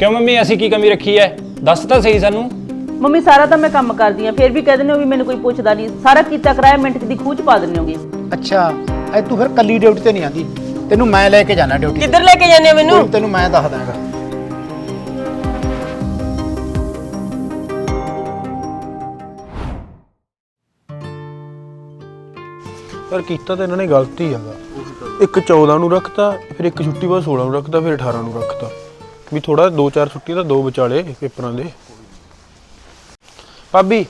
ਕਿਉਂ ਮੰਮੀ ਅਸੀਂ ਕੀ ਕਮੀ ਰੱਖੀ ਐ? ਦੱਸ ਤਾਂ ਸਹੀ ਸਾਨੂੰ। ਮੰਮੀ ਸਾਰਾ ਤਾਂ ਮੈਂ ਕੰਮ ਕਰਦੀ ਆ। ਫਿਰ ਵੀ ਕਹਿ ਦਿੰਦੇ ਹੋ ਵੀ ਮੈਨੂੰ ਕੋਈ ਪੁੱਛਦਾ ਨਹੀਂ। ਸਾਰਾ ਕੀਤਾ ਕਰਾਇਆ ਮਿੰਟ ਦੀ ਖੂਹ 'ਚ ਪਾ ਦਿੰਦੇ ਹੋਗੇ। ਅੱਛਾ ਐ ਤੂੰ ਫਿਰ ਕੱਲੀ ਡਿਊਟੀ ਤੇ ਨਹੀਂ ਆਂਦੀ। ਤੈਨੂੰ ਮੈਂ ਲੈ ਕੇ ਜਾਣਾ ਡਿਊਟੀ ਕਿੱਧਰ ਲੈ ਕੇ ਜਾਂਦੇ ਹੋ ਮੈਨੂੰ? ਤੈਨੂੰ ਮੈਂ ਦੱਸ ਦਾਂਗਾ ਪਰ ਕੀਤਾ ਤਾਂ ਇਹਨਾਂ ਨੇ ਗਲਤੀ ਹੈਗਾ। ਇੱਕ 14 ਨੂੰ ਰੱਖਤਾ ਫਿਰ ਇੱਕ ਛੁੱਟੀ ਬਾਅਦ 16 ਨੂੰ ਰੱਖਤਾ ਫਿਰ 18 ਨੂੰ ਰੱਖਤਾ। ਵੀ ਥੋੜਾ ਦੋ ਚਾਰ ਛੁੱਟੀ ਤਾਂ ਦੋ ਵਿਚਾਲੇ ਪੇਪਰਾਂ ਦੇ। ਭਾਬੀ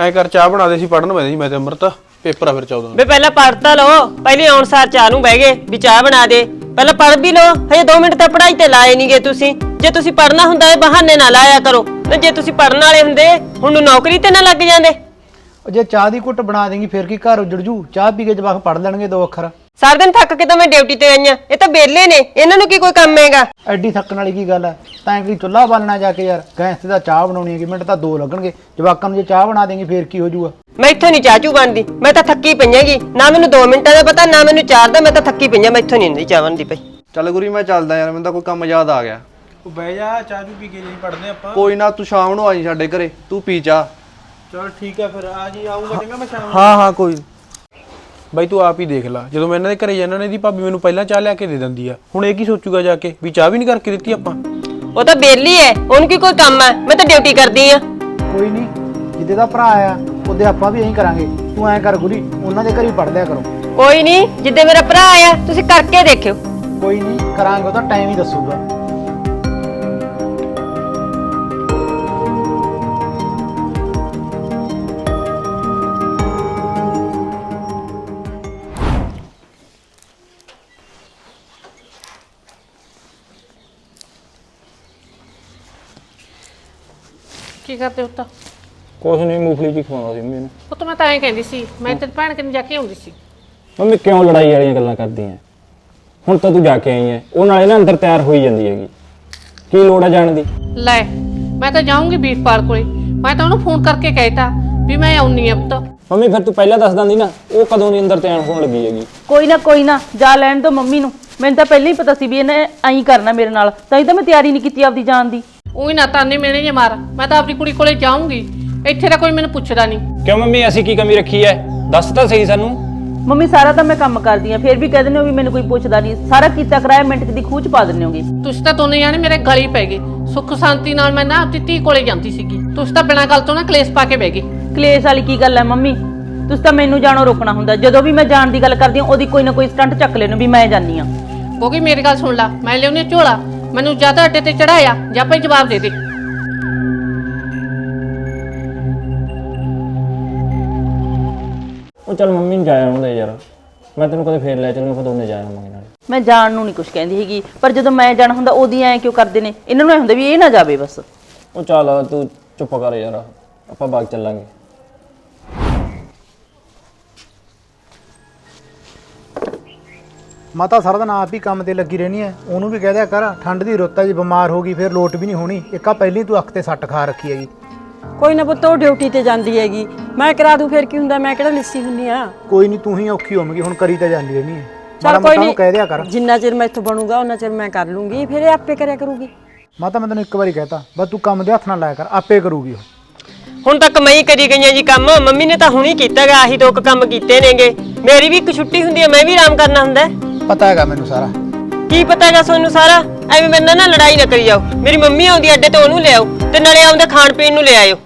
ਐ ਕਰ ਚਾਹ ਬਣਾ ਦੇ ਸੀ ਪੜਨ ਪੈਂਦੇ ਸੀ ਮੈਂ ਤੇ ਅੰਮ੍ਰਿਤ ਪੇਪਰ ਆ ਫਿਰ 14 ਨੂੰ ਵੇ ਪਹਿਲਾਂ ਪੜਤਾ ਲਓ ਪਹਿਲੇ ਆਉਣ ਸਾਰ ਚਾਹ ਨੂੰ ਬਹਿ ਗਏ ਵੀ ਚਾਹ ਬਣਾ ਦੇ। ਪਹਿਲਾਂ ਪੜ ਵੀ ਲਓ ਹਜੇ 2 ਮਿੰਟ ਤਾਂ ਪੜਾਈ ਤੇ ਲਾਏ ਨਹੀਂਗੇ ਤੁਸੀਂ। ਜੇ ਤੁਸੀਂ ਪੜਨਾ ਹੁੰਦਾ ਇਹ ਬਹਾਨੇ ਨਾ ਲਾਇਆ ਕਰੋ। ਤੇ ਜੇ ਤੁਸੀਂ ਪੜਨ ਵਾਲੇ ਹੁੰਦੇ ਹੁਣ ਨੂੰ ਨੌਕਰੀ ਤੇ ਨਾ ਲੱਗ ਜਾਂਦੇ। ਉਹ ਜੇ ਚਾਹ ਦੀ ਘੁੱਟ ਬਣਾ ਦੇਂਗੀ ਫਿਰ ਕੀ ਘਰ ਉਜੜ ਜੂ? ਚਾਹ ਪੀ ਕੇ ਜਵਾਕ ਪੜ ਲੈਣਗੇ ਦੋ ਅੱਖਰ। ਸਾਰਾ ਦਿਨ ਥੱਕ ਕੇ ਤਾਂ ਮੈਂ ਡਿਊਟੀ ਤੇ ਆਈਆਂ ਇਹ ਤਾਂ ਬੇਲੇ ਨੇ। ਇਹਨਾਂ ਨੂੰ ਕੀ ਕੋਈ ਕੰਮ ਹੈਗਾ? ਐਡੀ ਥੱਕਣ ਵਾਲੀ ਕੀ ਗੱਲ ਹੈ ਤਾਂ ਕਿ ਚੁੱਲ੍ਹਾ ਬਾਲਣਾ ਜਾ ਕੇ ਯਾਰ। ਗੈਸ ਤੇ ਤਾਂ ਚਾਹ ਬਣਾਉਣੀ ਹੈ ਕਿ ਮਿੰਟ ਤਾਂ ਦੋ ਲੱਗਣਗੇ। ਜਵਾਕਾਂ ਨੂੰ ਜੇ ਚਾਹ ਬਣਾ ਦੇਂਗੀ ਫਿਰ ਕੀ ਹੋ ਜੂਗਾ ਮੈਂ ਇੱਥੋਂ ਨਹੀਂ ਚਾਚੂ ਬਣਦੀ। ਮੈਂ ਤਾਂ ਥੱਕੀ ਪਈਆਂਗੀ ਨਾ ਮੈਨੂੰ 2 ਮਿੰਟਾਂ ਦਾ ਪਤਾ ਨਾ ਮੈਨੂੰ ਚਾਰ ਦਾ। ਮੈਂ ਤਾਂ ਥੱਕੀ ਪਈਆਂ ਮੈਂ ਇੱਥੋਂ ਨਹੀਂ ਹੁੰਦੀ ਚਾਹ ਬਣਦੀ ਪਈ। ਚੱਲ ਗੁਰੀ ਮੈਂ ਚੱਲਦਾ ਯਾਰ। ਮੈਨੂੰ ਤਾਂ ਕੋਈ ਕੰਮ ਯਾਦ ਆ ਗਿਆ। ਉਹ ਬਹਿ ਜਾ ਚਾਹ ਚੂ ਪੀ ਕੇ ਜਾਈ ਪੜਦੇ ਆਪਾਂ। ਕੋਈ ਨਾ ਤੂੰ ਸ਼ਾਮ ਨੂੰ ਆਈ ਸਾਡੇ ਘਰੇ। ਤੂੰ ਪੀ ਚਾਹ। ਚਲ ਠੀਕ ਆ ਫਿਰ। ਆ ਜੀ ਆਉਂਗਾ ਚੰਗਾ ਮੈਂ ਸ਼ਾਮ ਹਾਂ ਹਾਂ ਕੋਈ ਬਾਈ ਤੂੰ ਆਪ ਹੀ ਦੇਖ ਲੈ। ਜਦੋਂ ਮੈਂ ਇਹਨਾਂ ਦੇ ਘਰੇ ਜਾਣਾ ਨੇ ਦੀ ਭਾਬੀ ਮੈਨੂੰ ਪਹਿਲਾਂ ਚਾਹ ਲਿਆ ਕੇ ਦੇ ਦਿੰਦੀ ਆ। ਹੁਣ ਇਹ ਕੀ ਸੋਚੂਗਾ ਜਾ ਕੇ? ਵੀ ਚਾਹ ਵੀ ਨਹੀਂ ਕਰਕੇ ਦਿੱਤੀ ਆਪਾਂ? ਉਹ ਤਾਂ ਬੇਲੀ ਹੈ ਉਹਨੂੰ ਕੀ ਕੋਈ ਕੰਮ ਹੈ ਮੈਂ ਤਾਂ ਡਿਊਟੀ ਕਰਦੀ ਆ। ਕੋਈ ਨਹੀਂ ਜਿੱਦੇ ਦਾ ਭਰਾ ਆ ਉਹਦੇ ਆਪਾਂ ਵੀ ਐਂ ਕਰਾਂਗੇ। ਤੂੰ ਐਂ ਕਰ ਗੁਰੀ ਉਹਨਾਂ ਦੇ ਘਰ ਹੀ ਪੜ ਲਿਆ ਕਰੋ। ਕੋਈ ਨਹੀਂ ਜਿੱਦੇ ਮੇਰਾ ਭਰਾ ਆਇਆ ਤੁਸੀਂ ਕਰਕੇ ਦੇਖਿਓ। ਕੋਈ ਨਹੀਂ ਕਰਾਂਗੇ ਉਹ ਤਾਂ ਟਾਈਮ ਹੀ ਦੱਸੂਗਾ। ਕਰਦੇ ਹੋ ਤਾਂ ਕੁਛ ਨਹੀਂ ਮੂੰਗਫਲੀ ਜੀ ਖਵਾਉਂਦਾ ਸੀ ਮੰਮੀ ਨੂੰ। ਉਹ ਤਾਂ ਮੈਂ ਤਾਂ ਐਂ ਕਹਿੰਦੀ ਸੀ ਮੈਂ ਤੇ ਭੈਣ ਕਿਨ ਜਾ ਕੇ ਆਉਂਦੀ ਸੀ। ਮੰਮੀ ਕਿਉਂ ਲੜਾਈ ਵਾਲੀਆਂ ਗੱਲਾਂ ਕਰਦੀ ਐ ਹੁਣ ਤਾਂ ਤੂੰ ਜਾ ਕੇ ਆਈ ਐ। ਉਹ ਨਾਲੇ ਨਾ ਅੰਦਰ ਤਿਆਰ ਹੋਈ ਜਾਂਦੀ ਹੈਗੀ। ਕੀ ਲੋੜ ਹੈ ਜਾਣ ਦੀ? ਲੈ ਮੈਂ ਤਾਂ ਜਾਊਂਗੀ ਵੀਰਪਾਲ ਕੋਲੇ। ਮੈਂ ਤਾਂ ਉਹਨੂੰ ਫੋਨ ਕਰਕੇ ਕਹਿਤਾ ਵੀ ਮੈਂ ਆਉਣੀ ਆ ਪੁੱਤ। ਮੰਮੀ ਫਿਰ ਤੂੰ ਪਹਿਲਾਂ ਦੱਸ ਦਿੰਦੀ ਨਾ ਉਹ ਕਦੋਂ ਦੀ ਅੰਦਰ ਤਿਆਰ ਹੋਣ ਲੱਗੀ ਹੈਗੀ? ਕੋਈ ਨਾ ਕੋਈ ਨਾ ਜਾ ਲੈਣ ਦੋ ਮੰਮੀ ਨੂੰ। ਮੈਨੂੰ ਤਾਂ ਪਹਿਲਾਂ ਹੀ ਪਤਾ ਸੀ ਵੀ ਇਹਨੇ ਐਂ ਕਰਨਾ ਮੇਰੇ ਨਾਲ। ਤਾਂ ਹੀ ਤਾਂ ਮੈਂ ਤਿਆਰੀ ਨਹੀਂ ਕੀਤੀ ਆਪਦੀ ਜਾਣ ਦੀ। ਉਹੀ ਨਾ ਤਾਨੇ ਮਿਲਣੇ ਜੇ ਮਾਰ। ਮੈਂ ਤਾਂ ਆਪਣੀ ਕੁੜੀ ਕੋਲੇ ਜਾਊਂਗੀ। ਇੱਥੇ ਤਾਂ ਕੋਈ ਮੈਨੂੰ ਪੁੱਛਦਾ ਨਹੀਂ। ਕਿਉਂ ਮੰਮੀ ਅਸੀਂ ਕੀ ਕਮੀ ਰੱਖੀ ਐ? ਦੱਸ ਤਾਂ ਸਹੀ ਸਾਨੂੰ। ਮੰਮੀ ਸਾਰਾ ਤਾਂ ਮੈਂ ਕੰਮ ਕਰਦੀ ਆ। ਫਿਰ ਵੀ ਕਹਿ ਦਿੰਦੇ ਹੋ ਵੀ ਮੈਨੂੰ ਕੋਈ ਪੁੱਛਦਾ ਨਹੀਂ। ਸਾਰਾ ਕੀਤਾ ਕਰਾਇਆ ਮਿੰਟ ਦੀ ਖੂਹ 'ਚ ਪਾ ਦਿੰਦੇ ਹੋਗੇ। ਤੁਸੀਂ ਤਾਂ ਦੋਨੇ ਜਾਣੇ ਮੇਰੇ ਗਲੀ ਪੈ ਗਏ। ਸੁੱਖ ਸ਼ਾਂਤੀ ਨਾਲ ਮੈਂ ਨਾ ਆਪਣੀ ਧੀ ਕੋਲੇ ਜਾਂਦੀ ਸੀਗੀ। ਤੁਸੀਂ ਤਾਂ ਬਿਨਾਂ ਗੱਲ ਤੋਂ ਨਾ ਕਲੇਸ਼ ਪਾ ਕੇ ਬਹਿ ਗਏ। ਕਲੇਸ਼ ਵਾਲੀ ਕੀ ਗੱਲ ਹੈ ਮੰਮੀ? ਤੁਸੀਂ ਤਾਂ ਮੈਨੂੰ ਜਾਣੋਂ ਰੋਕਣਾ ਹੁੰਦਾ। ਜਦੋਂ ਵੀ ਮੈਂ ਜਾਣ ਦੀ ਗੱਲ ਕਰਦੀ ਹਾਂ ਉਹਦੀ ਕੋਈ ਨਾ ਕੋਈ ਸਟੰਟ ਚੱਕ ਲੈਣ ਵੀ ਮੈਂ ਜਾਨੀ ਆ। ਕਿਉਂਕਿ ਮੇਰੀ ਗੱਲ ਸੁਣ ਲੈ। ਮੈਂ ਲਿਆਉਣੀ ਝੋਲਾ। ਮੈਨੂੰ ਜਾਂ ਤਾਂ ਅੱਡੇ ਤੇ ਚੜਾਇਆ ਜਾਂ ਭਾਈ ਜਵਾਬ ਦੇ ਦੇ। ਉਹ ਚੱਲ ਮੰਮੀ ਨੂੰ ਜਾਇਆ ਆਉਂਦੇ ਯਾਰ। ਮੈਂ ਤੈਨੂੰ ਕਦੇ ਫੇਰ ਲੈ ਚੱਲੂਗਾ ਫਿਰ ਦੋਨੇ ਜਾਇਆ ਆਵਾਂਗੇ ਨਾਲੇ। ਮੈਂ ਜਾਣ ਨੂੰ ਨਹੀਂ ਕੁਝ ਕਹਿੰਦੀ ਹੈਗੀ ਪਰ ਜਦੋਂ ਮੈਂ ਜਾਣਾ ਹੁੰਦਾ ਉਹਦੀ ਐ ਕਿਉਂ ਕਰਦੇ ਨੇ? ਇਹਨਾਂ ਨੂੰ ਐ ਹੁੰਦਾ ਵੀ ਇਹ ਨਾ ਜਾਵੇ ਬਸ। ਉਹ ਚੱਲ ਤੂੰ ਚੁੱਪ ਕਰ ਯਾਰ ਆਪਾਂ ਬਾਗ ਚੱਲਾਂਗੇ। ਮਾਤਾ ਸਾਰਾ ਦਿਨ ਆਪ ਹੀ ਕੰਮ ਤੇ ਲੱਗੀ ਰਹਿਣੀ ਹੈ ਉਹਨੂੰ ਵੀ ਕਹਿ ਦਿਆ ਕਰ ਠੰਡ ਦੀ ਰੁੱਤ ਹੈ ਜੇ ਬਿਮਾਰ ਹੋ ਗਈ ਫਿਰ ਲੋਟ ਵੀ ਨਹੀਂ ਹੋਣੀ। ਇੱਕਾ ਪਹਿਲੀ ਤੂੰ ਅੱਖ ਤੇ ਸੱਟ ਖਾ ਰੱਖੀ ਹੈਗੀ। ਕੋਈ ਨਾ ਪੁੱਤ ਉਹ ਡਿਊਟੀ ਤੇ ਜਾਂਦੀ ਹੈਗੀ। ਮੈਂ ਕਰਾ ਦੂੰ ਫਿਰ ਕੀ ਹੁੰਦਾ ਮੈਂ ਕਿਹੜਾ ਲਿੱਸੀ ਹੁੰਨੀ ਆ? ਕੋਈ ਨਹੀਂ ਤੂੰ ਹੀ ਔਖੀ ਹੋਵੇਂਗੀ ਹੁਣ ਕਰੀ ਤਾਂ ਜਾਂਦੀ ਰਹਿਣੀ ਹੈ ਚੱਲ ਕੋਈ ਮੋਟਾ ਨੂੰ ਕਹਿ ਦਿਆ ਕਰ। ਨਹੀਂ ਜਿੰਨਾ ਚਿਰ ਮੈਥੋਂ ਬਣੂਗਾ ਉਹਨਾਂ ਚਿਰ ਮੈਂ ਕਰ ਲੂੰਗੀ ਫਿਰ ਇਹ ਆਪੇ ਕਰਿਆ ਕਰੂਗੀ। ਮਾਤਾ ਮੈਂ ਤੈਨੂੰ ਇੱਕ ਵਾਰੀ ਕਹਿਤਾ ਬਸ ਤੂੰ ਕੰਮ ਦੇ ਹੱਥ ਨਾਲ ਲਾਇਆ ਕਰ ਆਪੇ ਕਰੂਗੀ ਉਹ। ਹੁਣ ਤੱਕ ਮੈਂ ਹੀ ਕਰੀ ਗਈਆਂ ਜੀ ਕੰਮ ਮੰਮੀ ਨੇ ਤਾਂ ਹੁਣੀ ਕੀਤਾਗਾ ਆਹੀ ਦੋ ਕੰਮ ਕੀਤੇ ਨੇਗੇ। ਮੇਰੀ ਵੀ ਇੱਕ ਛੁੱਟੀ ਹੁੰਦੀ ਹੈ ਮੈਂ ਵੀ ਆਰਾਮ ਕਰਨਾ ਹੁੰਦਾ। ਹੈ। ਪਤਾ ਹੈਗਾ ਮੈਨੂੰ ਸਾਰਾ। ਕੀ ਪਤਾ ਹੈਗਾ ਤੁਹਾਨੂੰ ਸਾਰਾ? ਐਵੇਂ ਮੇਰੇ ਨਾਲ ਨਾ ਲੜਾਈ ਨਾ ਕਰੀ ਜਾਓ। ਮੇਰੀ ਮੰਮੀ ਆਉਂਦੀ ਅੱਡੇ ਤੇ ਉਹਨੂੰ ਲਿਆਓ ਤੇ ਨਾਲੇ ਆਉਂਦੇ ਖਾਣ ਪੀਣ ਨੂੰ ਲੈ ਆਇਓ।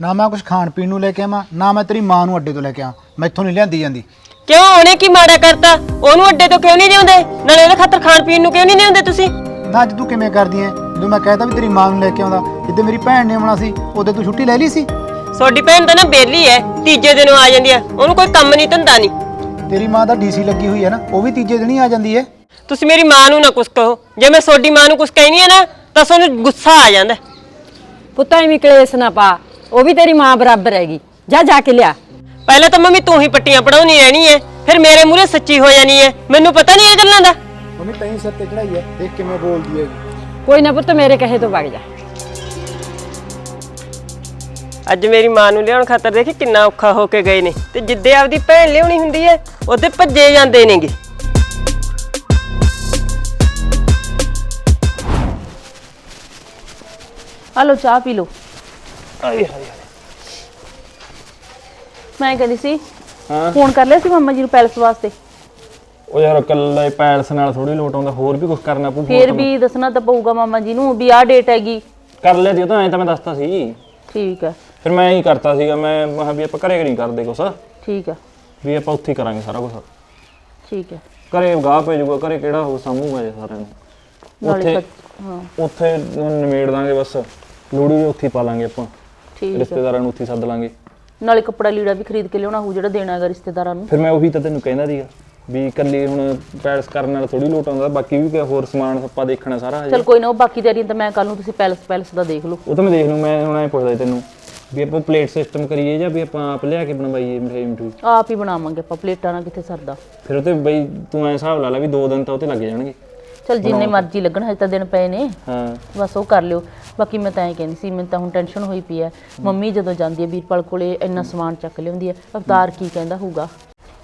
ਨਾ ਮੈਂ ਕੁਝ ਖਾਣ ਪੀਣ ਨੂੰ ਲੈ ਕੇ ਆਵਾਂ ਨਾ ਮੈਂ ਤੇਰੀ ਮਾਂ ਨੂੰ ਅੱਡੇ ਤੋਂ ਲੈ ਕੇ ਆਵਾਂ। ਮੈਥੋਂ ਨਹੀਂ ਲਿਆਂਦੀ ਜਾਂਦੀ। ਕਿਉਂ? ਉਹਨੇ ਕੀ ਮਾੜਾ ਕਰਤਾ? ਉਹਨੂੰ ਅੱਡੇ ਤੋਂ ਕਿਉਂ ਨਹੀਂ ਲਿਆਉਂਦੇ? ਨਾਲੇ ਉਹਦੇ ਖਾਤਰ ਖਾਣ ਪੀਣ ਨੂੰ ਕਿਉਂ ਨਹੀਂ ਲਿਆਉਂਦੇ ਤੁਸੀਂ? ਨਾ ਅੱਜ ਤੂੰ ਕਿਵੇਂ ਕਰਦੀ ਐ? ਜਦੋਂ ਮੈਂ ਕਹਿਤਾ ਵੀ ਤੇਰੀ ਮਾਂ ਨੂੰ ਲੈ ਕੇ ਆਉਂਦਾ ਜਿੱਦੇ ਮੇਰੀ ਭੈਣ ਨੇ ਆਉਣਾ ਸੀ ਉਹਦੇ ਤੂੰ ਛੁੱਟੀ ਲੈ ਲਈ ਸੀ? ਤੁਹਾਡੀ ਭੈਣ ਤਾਂ ਨਾ ਬੇਲੀ ਐ ਤੀਜੇ ਦਿਨ ਆ ਜਾਂਦੀ ਐ। ਉਹਨੂੰ ਕੋਈ ਕੰਮ ਨਹੀਂ ਧੰਦਾ ਨਹੀਂ ਤੇਰੀ ਮਾਂ ਦਾ ਡੀਸੀ ਲੱਗੀ ਹੋਈ ਹੈ ਨਾ ਉਹ ਵੀ ਤੀਜੇ ਦਿਨ ਹੀ ਆ ਜਾਂਦੀ ਐ ਤੁਸੀਂ ਮੇਰੀ ਮਾਂ ਨੂੰ ਨਾ ਕੁਛ ਕਹੋ। ਜੇ ਮੈਂ ਤੁਹਾਡੀ ਮਾਂ ਨੂੰ ਕੁਛ ਕਹਿਨੀ ਆ ਨਾ ਤਾਂ ਤੁਹਾਨੂੰ ਗੁੱਸਾ ਆ ਜਾਂਦਾ। ਪੁੱਤਾਂ ਵੀ ਕਲੇਸ਼ ਨਾ ਪਾ ਉਹ ਵੀ ਤੇਰੀ ਮਾਂ ਬਰਾਬਰ ਹੈਗੀ। ਜਾ ਜਾ ਕੇ ਲਿਆ। ਪਹਿਲਾਂ ਤਾਂ ਮੰਮੀ ਤੂੰ ਹੀ ਪੱਟੀਆਂ ਪੜਾਉਣੀ ਰਹਿਣੀ ਐ ਫਿਰ ਮੇਰੇ ਮੂਹਰੇ ਸੱਚੀ ਹੋ ਜਾਣੀ ਐ। ਮੈਨੂੰ ਪਤਾ ਨਹੀਂ ਇਹ ਗੱਲਾਂ ਦਾ। ਮੰਮੀ ਤੈਂ ਸਿਰ ਤੇ ਚੜਾਈ ਐ ਦੇਖ ਕਿਵੇਂ ਬੋਲਦੀ ਹੈਗੀ। ਕੋਈ ਨਾ ਪੁੱਤ ਮੇਰੇ ਕਹੇ ਤੋਂ ਵਗ ਜਾ। ਅੱਜ ਮੇਰੀ ਮਾਂ ਨੂੰ ਲਿਆਉਣ ਖਾਤਰ ਦੇਖੀ ਕਿੰਨਾ ਔਖਾ ਹੋ ਕੇ ਗਏ ਨੇ। ਤੇ ਜਿੱਦੇ ਆਪਦੀ ਭੈਣ ਲਿਆਉਣੀ ਹੁੰਦੀ ਐ ਉਹਦੇ ਭੱਜੇ ਜਾਂਦੇ ਨੇਗੇ। ਆ ਲਓ ਚਾਹ ਪੀ ਲਓ। ਮੈਂ ਕਹਿੰਦੀ ਸੀ ਹਾਂ? ਫੋਨ ਕਰ ਲਿਆ ਸੀ ਮੰਮਾ ਜੀ ਨੂੰ ਪੈਲਸ ਵਾਸਤੇ। ਉਹ ਯਾਰ ਇਕੱਲੇ ਪੈਲਸ ਨਾਲ ਥੋੜੀ ਲੋਟ ਆਉਂਦਾ ਹੋਰ ਵੀ ਕੁਝ ਕਰਨਾ ਪਊ ਫੇਰ ਵੀ ਦੱਸਣਾ ਤਾਂ ਪਊਗਾ ਮਾਮਾ ਜੀ ਨੂੰ ਵੀ ਆਹ ਡੇਟ ਹੈਗੀ। ਕਰ ਲਿਆ ਜੀ ਉਹ ਤਾਂ ਐਂ ਤਾਂ ਮੈਂ ਦੱਸਤਾ ਸੀ। ਠੀਕ ਹੈ ਫਿਰ ਮੈਂ ਹੀ ਕਰਤਾ ਸੀਗਾ ਮੈਂ ਮਹਾ ਵੀ ਆਪਾਂ ਘਰੇ ਨਹੀਂ ਕਰਦੇ ਕੁਛ। ਠੀਕ ਹੈ ਵੀ ਆਪਾਂ ਉੱਥੇ ਹੀ ਕਰਾਂਗੇ ਸਾਰਾ ਕੁਝ ਠੀਕ ਹੈ ਘਰੇ ਗਾਹ ਪੈ ਜਾਊਗਾ ਘਰੇ ਕਿਹੜਾ ਹੋ ਸਾਂਭੂਗਾ ਜੇ ਸਾਰਿਆਂ ਨੂੰ। ਨਾਲੇ ਉੱਥੇ ਹਾਂ। ਉੱਥੇ ਨਿਮੇੜ ਦਾਂਗੇ ਬਸ। ਲੋੜੀ ਵੀ ਉੱਥੇ ਹੀ ਪਾ ਲਾਂਗੇ ਆਪਾਂ। ਠੀਕ ਹੈ ਰਿਸ਼ਤੇਦਾਰਾਂ ਨੂੰ ਉੱਥੇ ਹੀ ਸੱਦ ਲਾਂਗੇ। ਨਾਲੇ ਕੱਪੜਾ ਲੀੜਾ ਵੀ ਖਰੀਦ ਕੇ ਲਿਆਉਣਾ ਹੋਊ ਜਿਹੜਾ ਦੇਣਾ ਹੈਗਾ ਰਿਸ਼ਤੇਦਾਰਾਂ ਨੂੰ। ਫਿਰ ਮੈਂ ਉਹੀ ਤਾਂ ਤੈਨੂੰ ਕਹਿੰਦਾ ਸੀਗਾ ਵੀ ਇਕੱਲੀ ਹੁਣ ਪੈਲਸ ਕਰਨ ਨਾਲ ਥੋੜੀ ਲੋਟ ਆਉਂਦਾ ਬਾਕੀ ਵੀ ਕੋਈ ਹੋਰ ਸਮਾਨ ਆਪਾਂ ਦੇਖਣਾ ਸਾਰਾ ਹਜੇ। ਚਲ ਕੋਈ ਨਾ ਉਹ ਬਾਕੀ ਤਿਆਰੀਆਂ ਤਾਂ ਮੈਂ ਕੱਲ ਨੂੰ ਤੁਸੀਂ ਪੈਲਸ ਪੈਲਸ ਦਾ ਦੇਖ ਲਓ। ਉਹ ਤਾਂ ਮੈਂ ਦੇਖ ਲੂ ਮੈਂ ਹੁਣ ਐ ਪੁੱਛਦਾ ਸੀ ਤੈਨੂੰ ਵੀ ਆਪਾਂ ਪਲੇਟ ਸਿਸਟਮ ਕਰੀਏ ਜਾਂ ਵੀ ਆਪਾਂ ਆਪ ਲਿਆ ਕੇ ਬਣਵਾਈਏ ਮਿਠਾਈ ਮਿਠੂਈ? ਆਪ ਹੀ ਬਣਾਵਾਂਗੇ ਆਪਾਂ ਪਲੇਟਾਂ ਨਾਲ ਕਿੱਥੇ ਸਰਦਾ। ਫਿਰ ਉਹ ਤੇ ਬਈ ਤੂੰ ਐ ਹਿਸਾਬ ਲਾ ਲੈ ਵੀ 2 ਦਿਨ ਤਾਂ ਉਹ ਤੇ ਲੱਗ ਜਾਣਗੇ। ਚਲ ਜਿੰਨੇ ਮਰਜ਼ੀ ਲੱਗਣ ਹਜੇ ਤਾਂ ਦਿਨ ਪਏ ਨੇ। ਹਾਂ। ਬਸ ਉਹ ਕਰ ਲਿਓ। ਬਾਕੀ ਮੈਂ ਤਾਂ ਐਂ ਕਹਿੰਦੀ ਸੀ ਮੈਨੂੰ ਤਾਂ ਹੁਣ ਟੈਨਸ਼ਨ ਹੋਈ ਪਈ ਹੈ। ਮੰਮੀ ਜਦੋਂ ਜਾਂਦੀ ਹੈ ਵੀਰਪਾਲ ਕੋਲੇ ਇੰਨਾ ਸਮਾਨ ਚੱਕ ਲਿਆਉਂਦੀ ਹੈ। ਅਵਤਾਰ ਕੀ ਕਹਿੰਦਾ ਹੋਊਗਾ?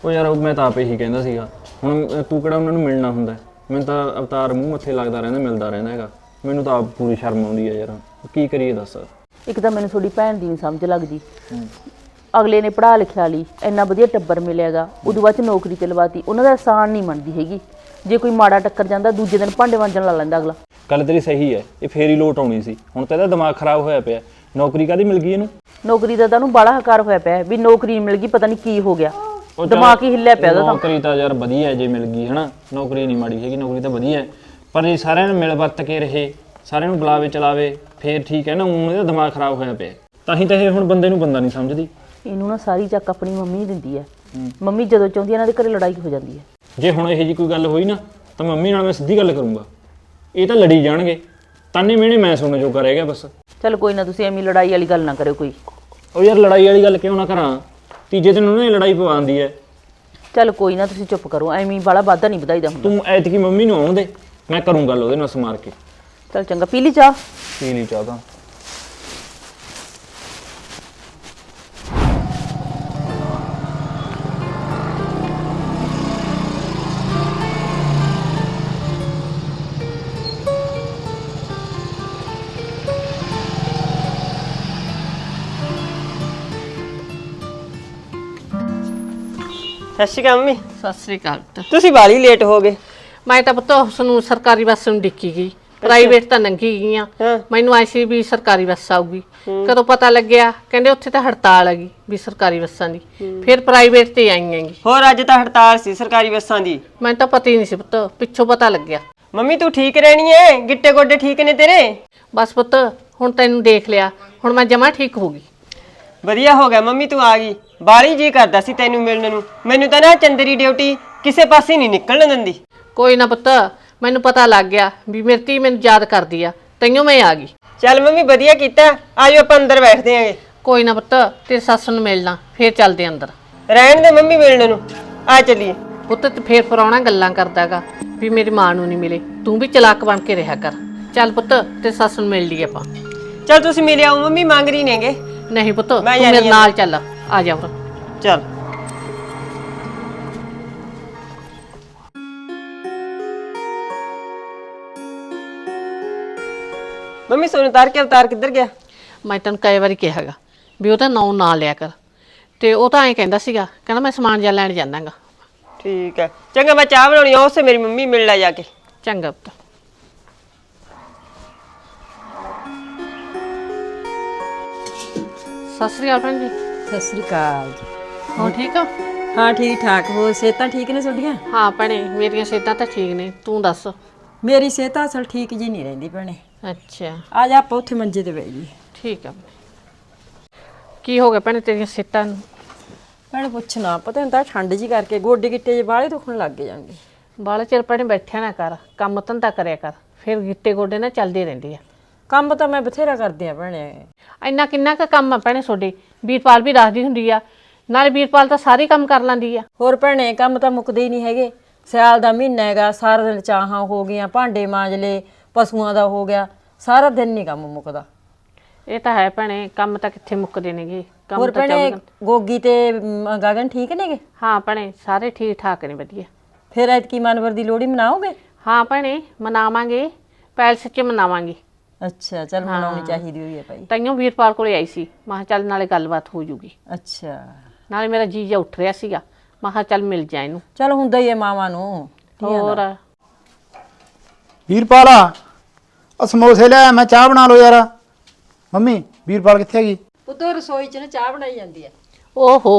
ਉਹ ਯਾਰ ਉਹ ਮੈਂ ਤਾਂ ਆਪੇ ਹੀ ਕਹਿੰਦਾ ਸੀਗਾ। ਹੁਣ ਤੂੰ ਕਿਹੜਾ ਉਹਨਾਂ ਨੂੰ ਮਿਲਣਾ ਹੁੰਦਾ? ਮੈਨੂੰ ਤਾਂ ਅਵਤਾਰ ਮੂੰਹ ਮੱਥੇ ਲੱਗਦਾ ਰਹਿੰਦਾ ਮਿਲਦਾ ਰਹਿੰਦਾ ਹੈਗਾ। ਮੈਨੂੰ ਤਾਂ ਆਪ ਪੂਰੀ ਸ਼ਰਮ ਆਉਂਦੀ ਹੈ ਯਾਰ। ਕੀ ਕਰੀਏ ਦੱਸ? ਇੱਕ ਤਾਂ ਮੈਨੂੰ ਤੁਹਾਡੀ ਭੈਣ ਦੀ ਨਹੀਂ ਸਮਝ ਲੱਗਦੀ। ਅਗਲੇ ਨੇ ਪੜ੍ਹਾ ਲਿਖਿਆ ਲਈ ਇੰਨਾ ਵਧੀਆ ਟੱਬਰ ਮਿਲਿਆਗਾ ਉਦੋਂ ਬਾਅਦ ਚ ਨੌਕਰੀ ਤੇ ਲਵਾਤੀ ਉਹਨਾਂ ਦਾ ਆਸਾਨ ਨਹੀਂ ਮੰਨਦੀ ਹੈਗੀ। ਜੇ ਕੋਈ ਮਾੜਾ ਟੱਕਰ ਜਾਂਦਾ ਦੂਜੇ ਦਿਨ ਭਾਂਡੇ ਵਾਂਜਣ ਲਾ ਲੈਂਦਾ ਅਗਲਾ। ਗੱਲ ਤੇਰੀ ਸਹੀ ਹੈ ਇਹ ਫੇਰ ਹੀ ਲੋਟ ਆਉਣੀ ਸੀ। ਹੁਣ ਤਾਂ ਇਹਦਾ ਦਿਮਾਗ ਖਰਾਬ ਹੋਇਆ ਪਿਆ। ਨੌਕਰੀ ਕਾਦੀ ਮਿਲ ਗਈ ਇਹਨੂੰ? ਨੌਕਰੀ ਦਾ ਤਾਂ ਉਹਨੂੰ ਬਾੜਾ ਹਕਾਰ ਹੋਇਆ ਪਿਆ ਵੀ ਨੌਕਰੀ ਨਹੀਂ ਮਿਲ ਗਈ ਪਤਾ ਨਹੀਂ ਕੀ ਹੋ ਗਿਆ। ਦਿਮਾਗ ਹੀ ਹਿੱਲਿਆ ਪਿਆ ਉਹਦਾ ਤਾਂ। ਨੌਕਰੀ ਤਾਂ ਯਾਰ ਵਧੀਆ ਹੈ ਜੇ ਮਿਲ ਗਈ ਹਨਾ? ਨੌਕਰੀ ਨਹੀਂ ਮਾੜੀ ਹੈਗੀ ਨੌਕਰੀ ਤਾਂ ਵਧੀਆ ਹੈ। ਪਰ ਜੇ ਸਾਰਿਆਂ ਨੂੰ ਮਿਲ ਵਰਤ ਕੇ ਰਹੇ। ਸਾਰਿਆਂ ਨੂੰ ਬੁਲਾਵੇ ਚਲਾਵੇ ਫੇਰ ਠੀਕ ਹੈ ਨਾ ਊਂ ਇਹਦਾ ਦਿਮਾਗ ਖਰਾਬ ਹੋਇਆ ਪਿਆ। ਤਾਂ ਹੀ ਤਾਂ ਇਹ ਹੁਣ ਬੰਦੇ ਨੂੰ ਬੰਦਾ ਨਹੀਂ ਸਮਝਦੀ। ਇਹਨੂੰ ਨਾ ਸਾਰੀ ਚੱਕ ਆਪਣੀ ਮੰਮੀ ਹੀ ਦਿੰਦੀ ਹੈ। ਮੰਮੀ ਜਦੋਂ ਚਾਹੁੰਦੀ ਹੈ ਇਹਨਾਂ ਦੇ ਘਰੇ ਲੜਾਈ ਹੋ ਜਾਂਦੀ ਹੈ। ਜੇ ਹੁਣ ਇਹੋ ਜੀ ਕੋਈ ਗੱਲ ਹੋਈ ਨਾ ਤਾਂ ਮੰਮੀ ਨਾਲ ਮੈਂ ਸਿੱਧੀ ਗੱਲ ਕਰੂੰਗਾ। ਇਹ ਤਾਂ ਲੜੀ ਜਾਣਗੇ। ਤਾਨੇ ਮਿਹਣੇ ਮੈਂ ਸੁਣਨ ਜੋਗਾ ਰਹਿ ਗਿਆ ਬਸ। ਚਲ ਕੋਈ ਨਾ ਤੁਸੀਂ ਐਵੇਂ ਲੜਾਈ ਵਾਲੀ ਗੱਲ ਨਾ ਕਰਿਓ ਕੋਈ। ਉਹ ਯਾਰ ਲੜਾਈ ਵਾਲੀ ਗੱਲ ਕਿਉਂ ਨਾ ਕਰਾਂ? ਤੀਜੇ ਦਿਨ ਉਹਨੇ ਲੜਾਈ ਪਵਾਉਂਦੀ ਹੈ। ਚਲ ਕੋਈ ਨਾ ਤੁਸੀਂ ਚੁੱਪ ਕਰੋ। ਐਵੇਂ ਬਾਲਾ ਵਾਧਾ ਨਹੀਂ ਵਧਾਈਦਾ ਹੁੰਦਾ। ਤੂੰ ਐਤਕੀ ਮੰਮੀ ਨੂੰ ਆਉਣ ਦੇ। ਮੈਂ ਕਰੂੰ ਗੱਲ ਉਹਦੇ ਨਾਲ ਸਮਾਰ ਕੇ। ਚਲ ਚੰਗਾ ਪੀ ਲਈ ਚਾਹ? ਪੀ ਲਈ ਚਾਹ ਤਾਂ। ਸਤਿ ਸ਼੍ਰੀ ਅਕਾਲ ਮੰਮੀ। ਸਤਿ ਸ੍ਰੀ ਅਕਾਲ ਪੁੱਤ। ਤੁਸੀਂ ਬਾਲੀ ਲੇਟ ਹੋ ਗਏ। ਮੈਂ ਤਾਂ ਪੁੱਤ ਉਸ ਨੂੰ ਸਰਕਾਰੀ ਬੱਸ ਨੂੰ ਡਿੱਕੀ ਗਈ। ਪ੍ਰਾਈਵੇਟ ਤਾਂ ਨੰਗੀ ਗਈਆਂ। ਹਾਂ। ਮੈਨੂੰ ਆਈ ਸੀ ਵੀ ਸਰਕਾਰੀ ਬੱਸ ਆਊਗੀ। ਕਦੋਂ ਪਤਾ ਲੱਗਿਆ? ਕਹਿੰਦੇ ਉੱਥੇ ਤਾਂ ਹੜਤਾਲ ਹੈਗੀ ਵੀ ਸਰਕਾਰੀ ਬੱਸਾਂ ਦੀ। ਫਿਰ ਪ੍ਰਾਈਵੇਟ ਤੇ ਆਈਆਂ ਗੀ ਹੋਰ ਅੱਜ ਤਾਂ ਹੜਤਾਲ ਸੀ ਸਰਕਾਰੀ ਬੱਸਾਂ ਦੀ। ਮੈਨੂੰ ਤਾਂ ਪਤਾ ਹੀ ਨਹੀਂ ਸੀ ਪੁੱਤ ਪਿੱਛੋਂ ਪਤਾ ਲੱਗਿਆ। ਮੰਮੀ ਤੂੰ ਠੀਕ ਰਹਿਣੀ ਏ ਗਿੱਟੇ ਗੋਡੇ ਠੀਕ ਨੇ ਤੇਰੇ? ਬਸ ਪੁੱਤ ਹੁਣ ਤੈਨੂੰ ਦੇਖ ਲਿਆ। ਹੁਣ ਮੈਂ ਜਮਾ ਠੀਕ ਹੋ ਗਈ। ਵਧੀਆ ਹੋ ਗਿਆ ਮੰਮੀ ਤੂੰ ਆ ਗਈ। ਬਾਲੀ ਜੀ ਕਰਦਾ ਸੀ ਤੈਨੂੰ ਮਿਲਣ ਨੂੰ। ਮੈਨੂੰ ਤਾਂ ਨਾ ਚੰਦਰੀ ਡਿਊਟੀ ਕਿਸੇ ਪਾਸੇ ਨਹੀਂ ਨਿਕਲਣ ਦਿੰਦੀ। ਕੋਈ ਨਾ ਪੁੱਤ ਮੈਨੂੰ ਪਤਾ ਲੱਗ ਗਿਆ ਵੀ ਮੇਰੀ ਧੀ ਮੈਨੂੰ ਯਾਦ ਕਰਦੀ ਆ ਤੈਨੂੰ ਮੈਂ ਆ ਗਈ। ਚੱਲ ਮੰਮੀ ਵਧੀਆ ਕੀਤਾ। ਆਜੋ ਆਪਾਂ ਅੰਦਰ ਬੈਠਦੇ ਆਂਗੇ। ਕੋਈ ਨਾ ਪੁੱਤ ਤੇਰੀ ਸੱਸ ਨੂੰ ਮਿਲਣਾ ਫੇਰ ਚੱਲਦੇ ਅੰਦਰ। ਰਹਿਣ ਦੇ ਮੰਮੀ ਮਿਲਣ ਨੂੰ। ਆ ਚੱਲੀਏ। ਪੁੱਤ ਤੇ ਫੇਰ ਪਰਾਉਣਾ ਗੱਲਾਂ ਕਰਦਾਗਾ ਵੀ ਮੇਰੀ ਮਾਂ ਨੂੰ ਨਹੀਂ ਮਿਲੇ। ਤੂੰ ਵੀ ਚਲਾਕ ਬਣ ਕੇ ਰਿਹਾ ਕਰ। ਚੱਲ ਪੁੱਤ ਤੇ ਸੱਸ ਨੂੰ ਮਿਲ ਲਈਏ ਆਪਾਂ। ਚੱਲ ਤੁਸੀਂ ਮਿਲ ਆਓ ਮੰਮੀ ਮੰਗ ਰਹੀ ਨੇਗੇ। ਨਹੀਂ ਪੁੱਤ ਤੂੰ ਮੇਰੇ। ਨਾਲ ਚੱਲ। ਆ ਜਾ। ਚੱਲ। ਮੰਮੀ ਸੋਨੂੰ ਤਾਰ ਕੇ ਅਵਤਾਰ ਕਿੱਧਰ ਗਿਆ? ਮੈਂ ਤੈਨੂੰ ਕਈ ਵਾਰੀ ਕਿਹਾਗਾ ਵੀ ਉਹਦਾ ਨਾਂ ਨਾ ਲਿਆ ਕਰ। ਤੇ ਉਹ ਤਾਂ ਐਂ ਕਹਿੰਦਾ ਸੀਗਾ ਕਹਿੰਦਾ ਮੈਂ ਸਮਾਨ ਜਾ ਲੈਣ ਜਾਣਾਗਾ ਠੀਕ ਹੈ। ਚੰਗਾ ਮੈਂ ਚਾਹ ਬਣਾਉਣੀ ਆ ਉਸੇ ਮੇਰੀ ਮੰਮੀ ਮਿਲ ਲੈ ਜਾ ਕੇ। ਚੰਗਾ ਪੁੱਤ। ਸਤਿ ਸ੍ਰੀ ਅਕਾਲ ਭੈਣ ਜੀ। ਸਤਿ ਸ੍ਰੀ ਅਕਾਲ ਜੀ। ਹੋ ਠੀਕ ਹੋ? ਹਾਂ ਠੀਕ ਠਾਕ ਹੋ ਸਿਹਤਾਂ ਠੀਕ ਨੇ ਤੁਹਾਡੀਆਂ? ਹਾਂ ਭੈਣੇ ਮੇਰੀਆਂ ਸਿਹਤਾਂ ਤਾਂ ਠੀਕ ਨੇ। ਤੂੰ ਦੱਸ। ਮੇਰੀ ਸਿਹਤ ਅਸਲ ਠੀਕ ਜੀ ਨਹੀਂ ਰਹਿੰਦੀ ਭੈਣੇ। ਅੱਛਾ। ਆ ਜਾ ਆਪਾਂ ਉੱਥੇ ਮੰਜੇ ਤੇ ਬਹਿ ਜੀ ਠੀਕ ਆ। ਕੀ ਹੋ ਗਿਆ ਭੈਣੇ ਤੇਰੀਆਂ ਸਿਹਤਾਂ ਨੂੰ? ਭੈਣੇ ਪੁੱਛਣਾ ਪਤਾ ਤਾਂ ਠੰਡ ਜੀ ਕਰਕੇ ਗੋਡੇ ਗਿੱਟੇ ਜੇ ਬਾਹਲੇ ਦੁਖਣ ਲੱਗ ਜਾਂਦੇ ਬਾਲਾ ਚਿਰ ਭੈਣੇ ਬੈਠਿਆ ਨਾ ਕਰ ਕੰਮ ਧੰਦਾ ਕਰਿਆ ਕਰ ਫਿਰ ਗਿੱਟੇ ਗੋਡੇ ਨਾ ਚੱਲਦੇ ਰਹਿੰਦੇ ਆ। ਕੰਮ ਤਾਂ ਮੈਂ ਬਥੇਰਾ ਕਰਦੀ ਆ ਭੈਣੇ। ਇੰਨਾ ਕਿੰਨਾ ਕੁ ਕੰਮ ਆ ਭੈਣੇ ਤੁਹਾਡੇ ਵੀਰਪਾਲ ਵੀ ਦੱਸਦੀ ਹੁੰਦੀ ਆ ਨਾਲੇ ਵੀਰਪਾਲ ਤਾਂ ਸਾਰੇ ਕੰਮ ਕਰ ਲੈਂਦੀ ਆ। ਹੋਰ ਭੈਣੇ ਕੰਮ ਤਾਂ ਮੁੱਕਦੇ ਹੀ ਨਹੀਂ ਹੈਗੇ। ਸਿਆਲ ਦਾ ਮਹੀਨਾ ਹੈਗਾ ਸਾਰਾ ਦਿਨ ਚਾਹਾਂ ਹੋ ਗਈਆਂ ਭਾਂਡੇ ਮਾਂਜ ਲਏ ਪਸ਼ੂਆਂ ਦਾ ਹੋ ਗਿਆ ਸਾਰਾ ਦਿਨ ਨਹੀਂ ਕੰਮ ਮੁੱਕਦਾ। ਇਹ ਤਾਂ ਹੈ ਭੈਣੇ ਕੰਮ ਤਾਂ ਕਿੱਥੇ ਮੁੱਕਦੇ ਨੇਗੇ? ਕੰਮ ਹੋਰ ਤਾਂ ਭੈਣੇ ਚੱਲ ਗੋਗੀ ਤੇ ਮ, ਗਗਨ ਠੀਕ ਨੇਗੇ? ਹਾਂ ਭੈਣੇ ਸਾਰੇ ਠੀਕ ਠਾਕ ਨੇ ਵਧੀਆ। ਫਿਰ ਐਤਕੀ ਮਨਵਰ ਦੀ ਲੋਹੜੀ ਮਨਾਓਗੇ? ਹਾਂ ਭੈਣੇ ਮਨਾਵਾਂਗੇ ਪੈਲਸ 'ਚ ਮਨਾਵਾਂਗੇ। ਅੱਛਾ ਚੱਲ ਆਉਣੀ ਚਾਹੀਦੀ ਹੋਈ ਹੈ ਭਾਈ। ਤਾਈਓ ਵੀਰਪਾਲ ਕੋਲੇ ਆਈ ਸੀ ਮੈਂ ਕਿਹਾ ਚੱਲ ਨਾਲੇ ਗੱਲਬਾਤ ਹੋ ਜੂਗੀ। ਅੱਛਾ। ਨਾਲੇ ਮੇਰਾ ਜੀਜਾ ਉੱਠ ਰਿਹਾ ਸੀਗਾ। ਮੈਂ ਕਿਹਾ ਚੱਲ ਮਿਲ ਜਾ ਇਹਨੂੰ। ਚੱਲ ਹੁੰਦਾ ਹੀ ਹੈ ਮਾਵਾਂ ਨੂੰ ਹੋਰ। ਵੀਰਪਾਲ ਆ ਸਮੋਸੇ ਲਿਆ ਮੈਂ ਚਾਹ ਬਣਾ ਲਓ ਯਾਰ। ਮੰਮੀ ਵੀਰਪਾਲ ਕਿੱਥੇ ਹੈਗੀ? ਪੁੱਤੋ ਰਸੋਈ 'ਚ ਨਾ ਚਾਹ ਬਣਾਈ ਜਾਂਦੀ ਹੈ ਓਹੋ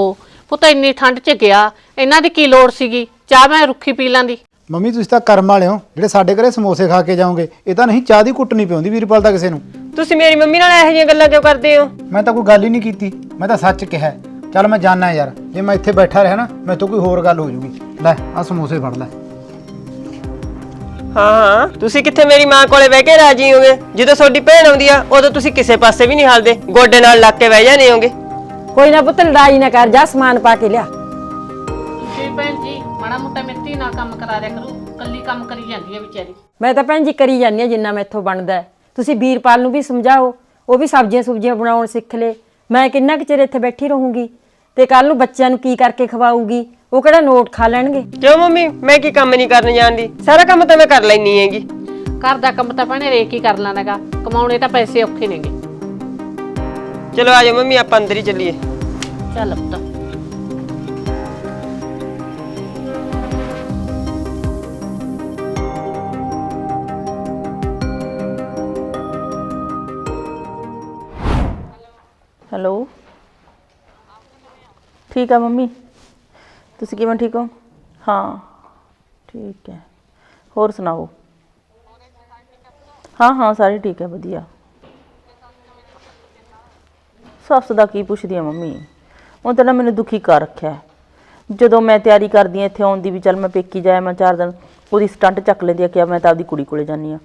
ਪੁੱਤ ਇੰਨੀ ਠੰਡ 'ਚ ਗਿਆ ਇਹਨਾਂ ਦੀ ਕੀ ਲੋੜ ਸੀਗੀ? ਚਾਹ ਮੈਂ ਰੁੱਖੀ ਪੀ ਲਾਂਦੀ। ਮੰਮੀ ਤੁਸੀਂ ਤਾਂ ਕਰਮ ਵਾਲੇ ਹੋ ਜਿਹੜੇ ਸਾਡੇ ਘਰੇ ਸਮੋਸੇ ਖਾ ਕੇ ਜਾਓਗੇ ਇਹ ਤਾਂ ਨਹੀਂ ਚਾਹ ਦੀ ਕੁੱਟ ਨਹੀਂ ਪਿਉਂਦੀ ਵੀਰਪਾਲ ਤਾਂ ਕਿਸੇ ਨੂੰ। ਤੁਸੀਂ ਮੇਰੀ ਮੰਮੀ ਨਾਲ ਇਹੋ ਜਿਹੀਆਂ ਗੱਲਾਂ ਕਿਉਂ ਕਰਦੇ ਹੋ? ਮੈਂ ਤਾਂ ਕੋਈ ਗੱਲ ਹੀ ਨਹੀਂ ਕੀਤੀ ਮੈਂ ਤਾਂ ਸੱਚ ਕਿਹਾ। ਹੈ। ਚੱਲ ਮੈਂ ਜਾਣਾ ਯਾਰ ਜੇ ਮੈਂ ਇੱਥੇ ਬੈਠਾ ਰਿਹਾ ਨਾ ਮੇਰੇ ਤੋਂ ਕੋਈ ਹੋਰ ਗੱਲ ਹੋ ਜੂਗੀ। ਲੈ ਆ ਸਮੋਸੇ ਫੜ ਲੈ। ਹਾਂ ਹਾਂ। ਤੁਸੀਂ ਕਿੱਥੇ ਮੇਰੀ ਮਾਂ ਕੋਲੇ ਬਹਿ ਕੇ ਰਾਜੀ ਹੋਗੇ? ਜਦੋਂ ਤੁਹਾਡੀ ਭੈਣ ਆਉਂਦੀ ਆ ਉਦੋਂ ਤੁਸੀਂ ਕਿਸੇ ਪਾਸੇ ਵੀ ਨਹੀਂ ਹਲਦੇ। ਗੋਡੇ ਨਾਲ ਲੱਗ ਕੇ ਬਹਿ ਜਾਂਦੇ ਹੋਗੇ। ਕੋਈ ਨਾ ਪੁੱਤ ਲੜਾਈ ਨਾ ਕਰ ਜਾ ਸਮਾਨ ਪਾ ਕੇ ਲਿਆ। ਜੀ ਭੈਣ ਜੀ ਮਾੜਾ ਮੋਟਾ ਮਿੱਟੀ ਨਾਲ ਕੰਮ ਕਰਾ ਦਿਆ ਕਰੂ। ਕੱਲੀ ਕੰਮ ਕਰੀ ਜਾਂਦੀ ਹੈ ਵਿਚਾਰੀ। ਮੈਂ ਤਾਂ ਭੈਣ ਜੀ ਕਰੀ ਜਾਂਦੀ ਹਾਂ ਜਿੰਨਾ ਮੈਥੋਂ ਬਣਦਾ ਹੈ। ਤੁਸੀਂ ਵੀਰਪਾਲ ਨੂੰ ਵੀ ਸਮਝਾਓ ਉਹ ਵੀ ਸਬਜ਼ੀਆਂ ਸੁਬਜ਼ੀਆਂ ਬਣਾਉਣ ਸਿੱਖ ਲੇ। ਮੈਂ ਕਿੰਨਾ ਕੁ ਚਿਰ ਇੱਥੇ ਬੈਠੀ ਰਹੂੰਗੀ? ਤੇ ਕੱਲ ਨੂੰ ਬੱਚਿਆਂ ਨੂੰ ਕੀ ਕਰਕੇ ਖਵਾਊਗੀ? ਉਹ ਕਿਹੜਾ ਨੋਟ ਖਾ ਲੈਣਗੇ? ਕਿਉਂ ਮੰਮੀ? ਮੈਂ ਕੀ ਕੰਮ ਨਹੀਂ ਕਰਨ ਜਾਂਦੀ ਸਾਰਾ ਕੰਮ ਤਾਂ ਮੈਂ ਕਰ ਲੈਣੀ ਹੈਗੀ। ਘਰ ਦਾ ਕੰਮ ਤਾਂ ਭੈਣੇ ਰੇਕ ਹੀ ਕਰ ਲੈਣਾਗਾ। ਕਮਾਉਣੇ ਤਾਂ ਪੈਸੇ ਔਖੇ ਨੇਗੇ। ਚਲੋ ਆ ਜਾਓ ਮੰਮੀ ਆਪਾਂ ਅੰਦਰ ਹੀ ਚੱਲੀਏ। ਚੱਲ ਪੁੱਤ। ਹੈਲੋ? ਠੀਕ ਆ ਮੰਮੀ? ਤੁਸੀਂ ਕਿਵੇਂ ਠੀਕ ਹੋ? ਹਾਂ। ਠੀਕ ਹੈ। ਹੋਰ ਸੁਣਾਓ? ਹਾਂ ਹਾਂ, ਸਾਰੇ ਠੀਕ ਹੈ, ਵਧੀਆ। ਸੱਸ ਦਾ ਕੀ ਪੁੱਛਦੀ ਆ ਮੰਮੀ? ਉਹ ਤਾਂ ਨਾ ਮੈਨੂੰ ਦੁਖੀ ਕਰ ਰੱਖਿਆ ਹੈ। ਜਦੋਂ ਮੈਂ ਤਿਆਰੀ ਕਰਦੀ ਆ ਇੱਥੇ ਆਉਣ ਦੀ ਵੀ ਚੱਲ ਮੈਂ ਪੇਕੀ ਜਾਇਆ, ਮੈਂ ਚਾਰ ਦਿਨ ਉਹਦੀ ਸਟੰਟ ਚੱਕ ਲੈਂਦੀ ਆ ਕਿ ਮੈਂ ਤਾਂ ਆਪਦੀ ਕੁੜੀ ਕੋਲੇ ਜਾਨੀ ਆ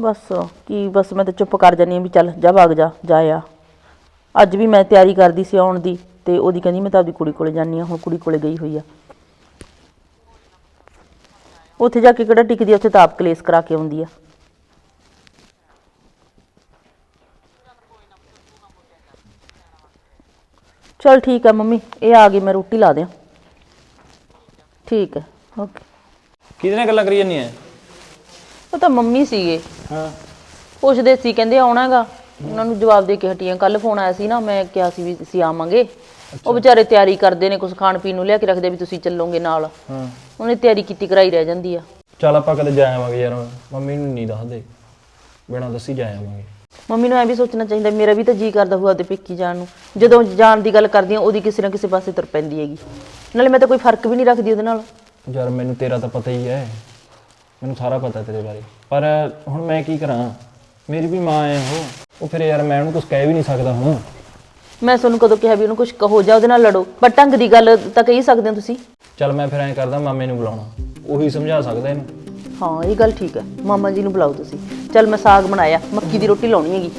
ਬਸ ਕੀ ਬਸ ਮੈਂ ਤਾਂ ਚੁੱਪ ਕਰ ਜਾਨੀ ਆ ਵੀ ਚੱਲ ਜਾ ਭੱਗ ਜਾ ਜਾ ਆ। ਅੱਜ ਵੀ ਮੈਂ ਤਿਆਰੀ ਕਰਦੀ ਸੀ ਆਉਣ ਦੀ ਤੇ ਉਹਦੀ ਕਹਿੰਦੀ ਮੈਂ ਤਾਂ ਆਪਦੀ ਕੁੜੀ ਕੋਲੇ ਜਾਨੀ ਆ ਹੁਣ ਕੁੜੀ ਕੋਲੇ ਗਈ ਹੋਈ ਆ। ਉੱਥੇ ਜਾ ਕੇ ਕਿਹੜਾ ਟਿਕਦੀ ਆ ਉੱਥੇ ਤਾਂ ਆਪ ਕਲੇਸ ਕਰਾ ਕੇ ਆਉਂਦੀ ਆ। ਚਲ ਠੀਕ ਆ ਮੰਮੀ ਇਹ ਆ ਗਈ ਮੈਂ ਰੋਟੀ ਲਾ ਦਿਆਂ। ਠੀਕ ਹੈ ਓਕੇ। ਕਿਹਦੇ ਨਾਲ ਗੱਲਾਂ ਕਰੀ ਜਾਂਦੀ ਐ? ਉਹ ਤਾਂ ਮੰਮੀ ਸੀਗੇ। ਹਾਂ। ਪੁੱਛਦੇ ਸੀ ਕਹਿੰਦੇ ਆਉਣਾਗਾ। ਉਹਨਾਂ ਨੂੰ ਜਵਾਬ ਦੇ ਕੇ ਹਟੀਆਂ। ਕੱਲ ਫੋਨ ਆਇਆ ਸੀ ਨਾ ਮੈਂ ਕਿਹਾ ਸੀ ਵੀ ਅਸੀਂ ਆਵਾਂਗੇ। ਉਹ ਵਿਚਾਰੇ ਤਿਆਰੀ ਕਰਦੇ ਨੇ ਕੁਝ ਖਾਣ ਪੀਣ ਨੂੰ ਲਿਆ ਕੇ ਰੱਖਦੇ ਵੀ ਤੁਸੀਂ ਚੱਲੋਗੇ ਨਾਲ। ਹਾਂ। ਉਹਨੇ ਤਿਆਰੀ ਕੀਤੀ ਕਰਾਈ ਰਹਿ ਜਾਂਦੀ ਆ। ਚੱਲ ਆਪਾਂ ਕਦੇ ਜਾ ਆਵਾਂਗੇ ਯਾਰ। ਮੰਮੀ ਨੂੰ ਨਹੀਂ ਦੱਸਦੇ ਬਿਨਾਂ ਦੱਸੀ ਜਾ ਆਵਾਂਗੇ। ਮੰਮੀ ਨੂੰ ਐ ਵੀ ਸੋਚਣਾ ਚਾਹੀਦਾ ਮੇਰਾ ਵੀ ਤਾਂ ਜੀ ਕਰਦਾ ਹੋਊ ਆਪਦੇ ਪੇਕੀ ਜਾਣ ਨੂੰ। ਜਦੋਂ ਜਾਣ ਦੀ ਗੱਲ ਕਰਦੀ ਆ ਉਹਦੀ ਕਿਸੇ ਨਾ ਕਿਸੇ ਪਾਸੇ ਤੁਰ ਪੈਂਦੀ ਹੈਗੀ। ਨਾਲੇ ਮੈਂ ਤਾਂ ਕੋਈ ਫ਼ਰਕ ਵੀ ਨਹੀਂ ਰੱਖਦੀ ਉਹਦੇ ਨਾਲ। ਯਾਰ ਮੈਨੂੰ ਤੇਰਾ ਤਾਂ ਪਤਾ ਹੀ ਹੈ। ਮੈਨੂੰ ਸਾਰਾ ਪਤਾ ਤੇਰੇ ਬਾਰੇ। ਪਰ ਹੁਣ ਮੈਂ ਕੀ ਕਰਾਂ? ਮੇਰੀ ਵੀ ਮਾਂ ਹੈ ਉਹ। ਉਹ ਫਿਰ ਯਾਰ ਮੈਂ ਉਹਨੂੰ ਕੁਝ ਕਹਿ ਵੀ ਨਹੀਂ ਸਕਦਾ ਹੁਣ। ਮੈਂ ਤੁਹਾਨੂੰ ਕਦੋਂ ਕਿਹਾ ਵੀ ਉਹਨੂੰ ਕੁਝ ਕਹੋ ਜਾਂ ਉਹਦੇ ਨਾਲ ਲੜੋ। ਪਰ ਢੰਗ ਦੀ ਗੱਲ ਤਾਂ ਕਹੀ ਸਕਦੇ ਹੋ ਤੁਸੀਂ। ਚੱਲ ਮੈਂ ਫਿਰ ਐਂ ਕਰਦਾ ਮਾਮੇ ਨੂੰ ਬੁਲਾਉਣਾ। ਉਹੀ ਸਮਝਾ ਸਕਦਾ ਇਹਨੂੰ। ਹਾਂ ਇਹ ਗੱਲ ਠੀਕ ਹੈ ਮਾਮਾ ਜੀ ਨੂੰ ਬੁਲਾਓ ਤੁਸੀਂ। ਚੱਲ ਮੈਂ ਸਾਗ ਬਣਾਇਆ ਮੱਕੀ ਦੀ ਰੋਟੀ ਲਾਉਣੀ ਹੈਗੀ।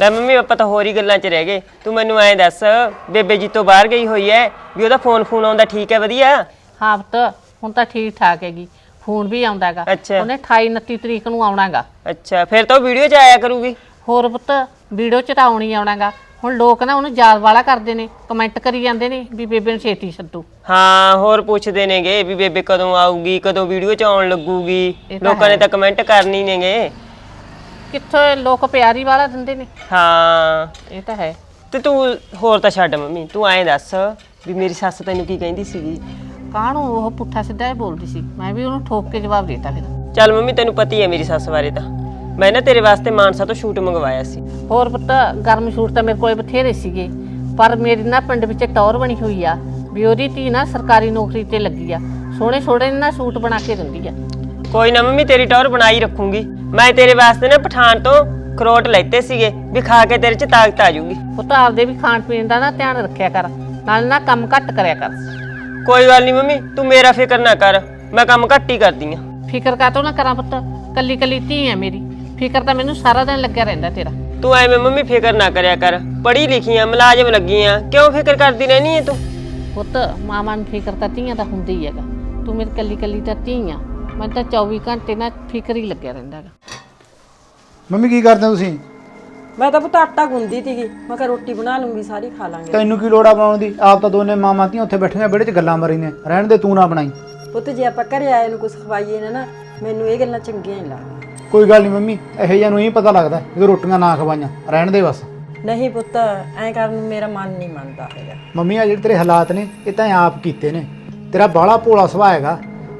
ਲੈ ਮੰਮੀ ਆਪਾਂ ਤਾਂ ਹੋਰ ਹੀ ਗੱਲਾਂ 'ਚ ਰਹਿ ਗਏ। ਤੂੰ ਮੈਨੂੰ ਐਂ ਦੱਸ ਬੇਬੇ ਜੀ ਤੋਂ ਬਾਹਰ ਗਈ ਹੋਈ ਐ ਵੀ ਉਹਦਾ ਫੋਨ ਫੋਨ ਆਉਂਦਾ ਠੀਕ ਹੈ ਵਧੀਆ? ਹਾਂ ਪੁੱਤ ਹੁਣ ਤਾਂ ਠੀਕ ਠਾਕ ਹੈਗੀ। ਫੋਨ ਵੀ ਆਉਂਦਾਗਾ। ਅੱਛਾ। ਉਹਨੇ 28 29 ਤਰੀਕ ਨੂੰ ਆਉਣਾਗਾ। ਅੱਛਾ ਫਿਰ ਤਾਂ ਵੀਡੀਓ 'ਚ ਆਇਆ ਕਰੂਗੀ। ਹੋਰ ਪੁੱਤ ਵੀਡੀਓ ਚ ਤਾਂ ਆਉਣੀ ਆਉਣਾਗਾ। ਹੁਣ ਲੋਕ ਨਾ ਉਹਨੂੰ ਯਾਦ ਵਾਲਾ ਕਰਦੇ ਨੇ ਕਮੈਂਟ ਕਰੀ ਜਾਂਦੇ ਨੇ ਵੀ ਬੇਬੇ ਨੂੰ ਛੇਤੀ ਸੱਦੂ। ਹਾਂ ਹੋਰ ਪੁੱਛਦੇ ਨੇਗੇ ਵੀ ਬੇਬੇ ਕਦੋਂ ਆਊਗੀ ਕਦੋਂ ਵੀਡੀਓ 'ਚ ਆਉਣ ਲੱਗੂਗੀ। ਇਹ ਤਾਂ ਲੋਕਾਂ ਨੇ ਤਾਂ ਕਮੈਂਟ ਕਰਨੀ ਨੇਗੇ। ਕਿੱਥੇ ਲੋਕ ਪਿਆਰੀ ਵਾਲਾ ਦਿੰਦੇ ਨੇ? ਹਾਂ। ਇਹ ਤਾਂ ਹੈ। ਤੇ ਤੂੰ ਹੋਰ ਤਾਂ ਛੱਡ ਮੰਮੀ ਤੂੰ ਐਂ ਦੱਸ ਵੀ ਮੇਰੀ ਸੱਸ ਤੈਨੂੰ ਕੀ ਕਹਿੰਦੀ ਸੀਗੀ? ਕਾਹਨੂੰ ਉਹ ਪੁੱਠਾ ਸਿੱਧਾ ਹੀ ਬੋਲਦੀ ਸੀ? ਮੈਂ ਵੀ ਉਹਨੂੰ ਠੋਕ ਕੇ ਜਵਾਬ ਦੇਤਾ ਫਿਰ। ਚੱਲ ਮੰਮੀ ਤੈਨੂੰ ਪਤੀ ਹੈ ਮੇਰੀ ਸੱਸ ਬਾਰੇ ਤਾਂ। ਮੈਂ ਨਾ ਤੇਰੇ ਵਾਸਤੇ ਮਾਨਸਾ ਤੋਂ ਸ਼ੂਟ ਮੰਗਵਾਇਆ ਸੀ। ਹੋਰ ਪੁੱਤ ਗਰਮ ਸ਼ੂਟ ਤਾਂ ਮੇਰੇ ਕੋਲੇ ਬਥੇਰੇ ਸੀਗੇ ਪਰ ਮੇਰੀ ਨਾ ਪਿੰਡ ਵਿੱਚ ਟੌਰ ਬਣੀ ਹੋਈ ਆ ਵੀ ਉਹਦੀ ਧੀ ਨਾ ਸਰਕਾਰੀ ਨੌਕਰੀ ਤੇ ਲੱਗੀ ਆ। ਸੋਹਣੇ ਸੋਹਣੇ ਨਾ ਸੂਟ ਬਣਾ ਕੇ ਦਿੰਦੀ ਆ। ਕੋਈ ਨਾ ਮੰਮੀ ਤੇਰੀ ਟੌਰ ਬਣਾਈ ਰੱਖੂੰਗੀ। ਮੈਂ ਤੇਰੇ ਵਾਸਤੇ ਨਾ ਪਠਾਨ ਤੋਂ ਖਰੋਟ ਲੈਤੇ ਸੀਗੇ ਵੀ ਖਾ ਕੇ ਤੇਰੇ 'ਚ ਤਾਕਤ ਆ ਜਾਊਗੀ ਪੁੱਤ ਆਪਦੇ ਵੀ ਖਾਣ ਪੀਣ ਦਾ ਨਾ ਧਿਆਨ ਰੱਖਿਆ ਕਰ। ਨਾਲ ਨਾ ਕੰਮ ਘੱਟ ਕਰਿਆ ਕਰ। ਕੋਈ ਗੱਲ ਨਹੀਂ ਮੰਮੀ ਤੂੰ ਮੇਰਾ ਫਿਕਰ ਨਾ ਕਰ ਮੈਂ ਕੰਮ ਘੱਟ ਹੀ ਕਰਦੀ ਆ ਫਿਕਰ ਕਾਤੋਂ ਨਾ ਕਰਾਂ ਪੁੱਤ? ਕੱਲੀ ਕੱਲੀ ਧੀ ਆ ਮੇਰੀ। ਫਿਕਰ ਤਾਂ ਮੈਨੂੰ ਸਾਰਾ ਦਿਨ ਲੱਗਿਆ ਰਹਿੰਦਾ ਤੇਰਾ। ਤੂੰ ਐਵੇਂ ਮੰਮੀ ਫਿਕਰ ਨਾ ਕਰਿਆ ਕਰ ਪੜ੍ਹੀ ਲਿਖੀ ਆ ਮੁਲਾਜ਼ਮ ਲੱਗੀ ਆ ਕਿਉਂ ਫਿਕਰ ਕਰਦੀ ਰਹਿਣੀ ਹੈ ਤੂੰ? ਪੁੱਤ ਮਾਵਾਂ ਨੂੰ ਫਿਕਰ ਤਾਂ ਧੀਆਂ ਦਾ ਹੁੰਦਾ ਹੀ ਹੈਗਾ। ਤੂੰ ਮੇਰੀ ਕੱਲੀ ਕੱਲੀ ਤਾਂ ਧੀ ਆ। ਮੈਨੂੰ ਤਾਂ 24 ਘੰਟੇ ਨਾ ਫਿਕਰ ਹੀ ਲੱਗਿਆ ਰਹਿੰਦਾ ਹੈਗਾ। ਮੰਮੀ ਕੀ ਕਰਦੇ ਹੋ ਤੁਸੀਂ? ਮੈਂ ਤਾਂ ਪੁੱਤ ਆਟਾ ਗੁੰਦੀ ਤੀਗੀ ਮੈਂ ਕਿਹਾ ਰੋਟੀ ਬਣਾ ਲੂੰਗੀ ਸਾਰੀ ਖਾ ਲਾਂਗੇ। ਤੈਨੂੰ ਕੀ ਲੋੜ ਆ ਬਣਾਉਣ ਦੀ? ਆਪ ਤਾਂ ਦੋਨੇ ਮਾਮਾ ਧੀਆਂ ਉੱਥੇ ਬੈਠੀਆਂ ਵਿਹੜੇ 'ਚ ਗੱਲਾਂ ਮਾਰੀ ਨੇ। ਰਹਿਣ ਦੇ ਤੂੰ ਨਾ ਬਣਾਈ। ਪੁੱਤ ਜੇ ਆਪਾਂ ਘਰੇ ਆਏ ਨੂੰ ਕੁਝ ਖਵਾਈਏ ਨਾ ਨਾ ਮੈਨੂੰ ਇਹ ਗੱਲਾਂ ਚੰਗੀਆਂ ਨਹੀਂ ਲੱਗਦੀਆਂ। ਕੋਈ ਗੱਲ ਨਹੀਂ ਮੰਮੀ ਇਹੋ ਜਿਹਾ ਨੂੰ ਹੀ ਪਤਾ ਲੱਗਦਾ ਜਦੋਂ ਰੋਟੀਆਂ ਨਾ ਖਵਾਈਆਂ। ਰਹਿਣ ਦੇ ਬਸ। ਨਹੀਂ ਪੁੱਤ ਐਂ ਕਰਨ ਨੂੰ ਮੇਰਾ ਮਨ ਨਹੀਂ ਮੰਨਦਾ ਹੈਗਾ। ਮੰਮੀ ਆ ਜਿਹੜੇ ਤੇਰੇ ਹਾਲਾਤ ਨੇ ਇਹ ਤਾਂ ਆਪ ਕੀਤੇ ਨੇ। ਤੇਰਾ ਬਾਹਲਾ ਭੋਲਾ ਸੁਭਾਅ ਹੈਗਾ।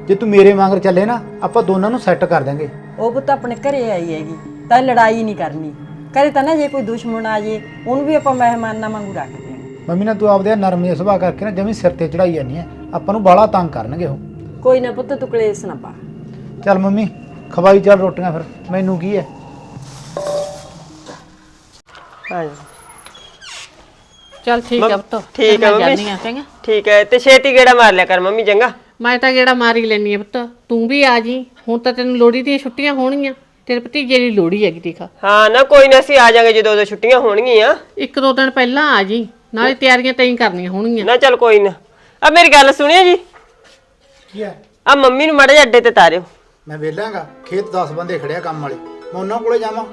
ਜੇ ਤੂੰ ਮੇਰੇ ਵਾਂਗਰ ਚੱਲੇ ਨਾ ਆਪਾਂ ਦੋਨਾਂ ਨੂੰ ਸੈੱਟ ਕਰ ਦਾਂਗੇ ਉਹ ਪੁੱਤ ਆਪਣੇ ਘਰੇ ਆਈ ਹੈਗੀ ਤਾਂ ਲੜਾਈ ਨਹੀਂ ਕਰਨੀ। ਘਰੇ ਤਾਂ ਨਾ ਜੇ ਕੋਈ ਦੁਸ਼ਮਣ ਆ ਜੇ ਉਹਨੂੰ ਵੀ ਆਪਾਂ ਮਹਿਮਾਨਾਂ ਵਾਂਗੂ ਰੱਖਦੇ ਹਾਂ। ਮੰਮੀ ਨਾ ਤੂੰ ਆਪਦੇ ਨਰਮ ਸੁਭਾਅ ਕਰਕੇ ਨਾ ਜਮੀ ਸਿਰ ਤੇ ਚੜਾਈ ਜਾਂਦੀ ਹੈ। ਆਪਾਂ ਨੂੰ ਬਾਹਲਾ ਤੰਗ ਕਰਨਗੇ ਉਹ। ਕੋਈ ਨਾ ਪੁੱਤ ਤੂੰ ਕਲੇਸ਼ ਨਾ ਪਾ। ਚੱਲ ਮੰਮੀ ਖਵਾਈ ਚੱਲ ਰੋਟੀਆਂ ਫਿਰ। ਮੈਨੂੰ ਕੀ ਹੈ? ਚੱਲ ਠੀਕ ਆ ਪੁੱਤ। ਠੀਕ ਆ ਮੈਂ ਮੰਮੀ। ਆ ਚੰਗਾ? ਠੀਕ ਹੈ ਤੇ ਛੇਤੀ ਗੇੜਾ ਮਾਰ ਲਿਆ ਕਰ ਮੰਮੀ ਚੰਗਾ। ਮੈਂ ਤਾਂ ਜਿਹੜਾ ਮਾਰੀ ਲੈਣੀ ਆ ਪੁੱਤ। ਤੂੰ ਵੀ ਆ ਜੀ। ਹੁਣ ਤਾਂ ਤੈਨੂੰ ਲੋੜੀ ਦੀਆਂ ਛੁੱਟੀਆਂ ਹੋਣਗੀਆਂ। ਤੇਰੇ ਭਤੀਜੇ ਦੀ ਲੋੜੀ ਹੈਗੀ ਦੇਖ। ਹਾਂ ਨਾ ਕੋਈ ਨਾ ਅਸੀਂ ਆ ਜਾਾਂਗੇ ਜਦੋਂ ਉਦੋਂ ਛੁੱਟੀਆਂ ਹੋਣਗੀਆਂ। ਇੱਕ ਦੋ ਦਿਨ ਪਹਿਲਾਂ ਆ ਜੀ ਨਾਲੇ ਤਿਆਰੀਆਂ ਤੈਂ ਕਰਨੀਆਂ ਹੋਣਗੀਆਂ। ਨਾ ਚੱਲ ਕੋਈ ਨਾ। ਆ ਮੇਰੀ ਗੱਲ ਸੁਣਿਓ ਜੀ। ਕੀ ਹੈ? ਆ ਮੰਮੀ ਨੂੰ ਮਾੜੇ ਜਿਹੇ ਅੱਡੇ ਤੇ ਤਾਰਿਓ। ਮੈਂ ਵੇਲਾਂਗਾ ਖੇਤ 10 ਬੰਦੇ ਖੜਿਆ ਕੰਮ ਵਾਲੇ। ਮੈਂ ਉਹਨਾਂ ਕੋਲੇ ਜਾਵਾਂ।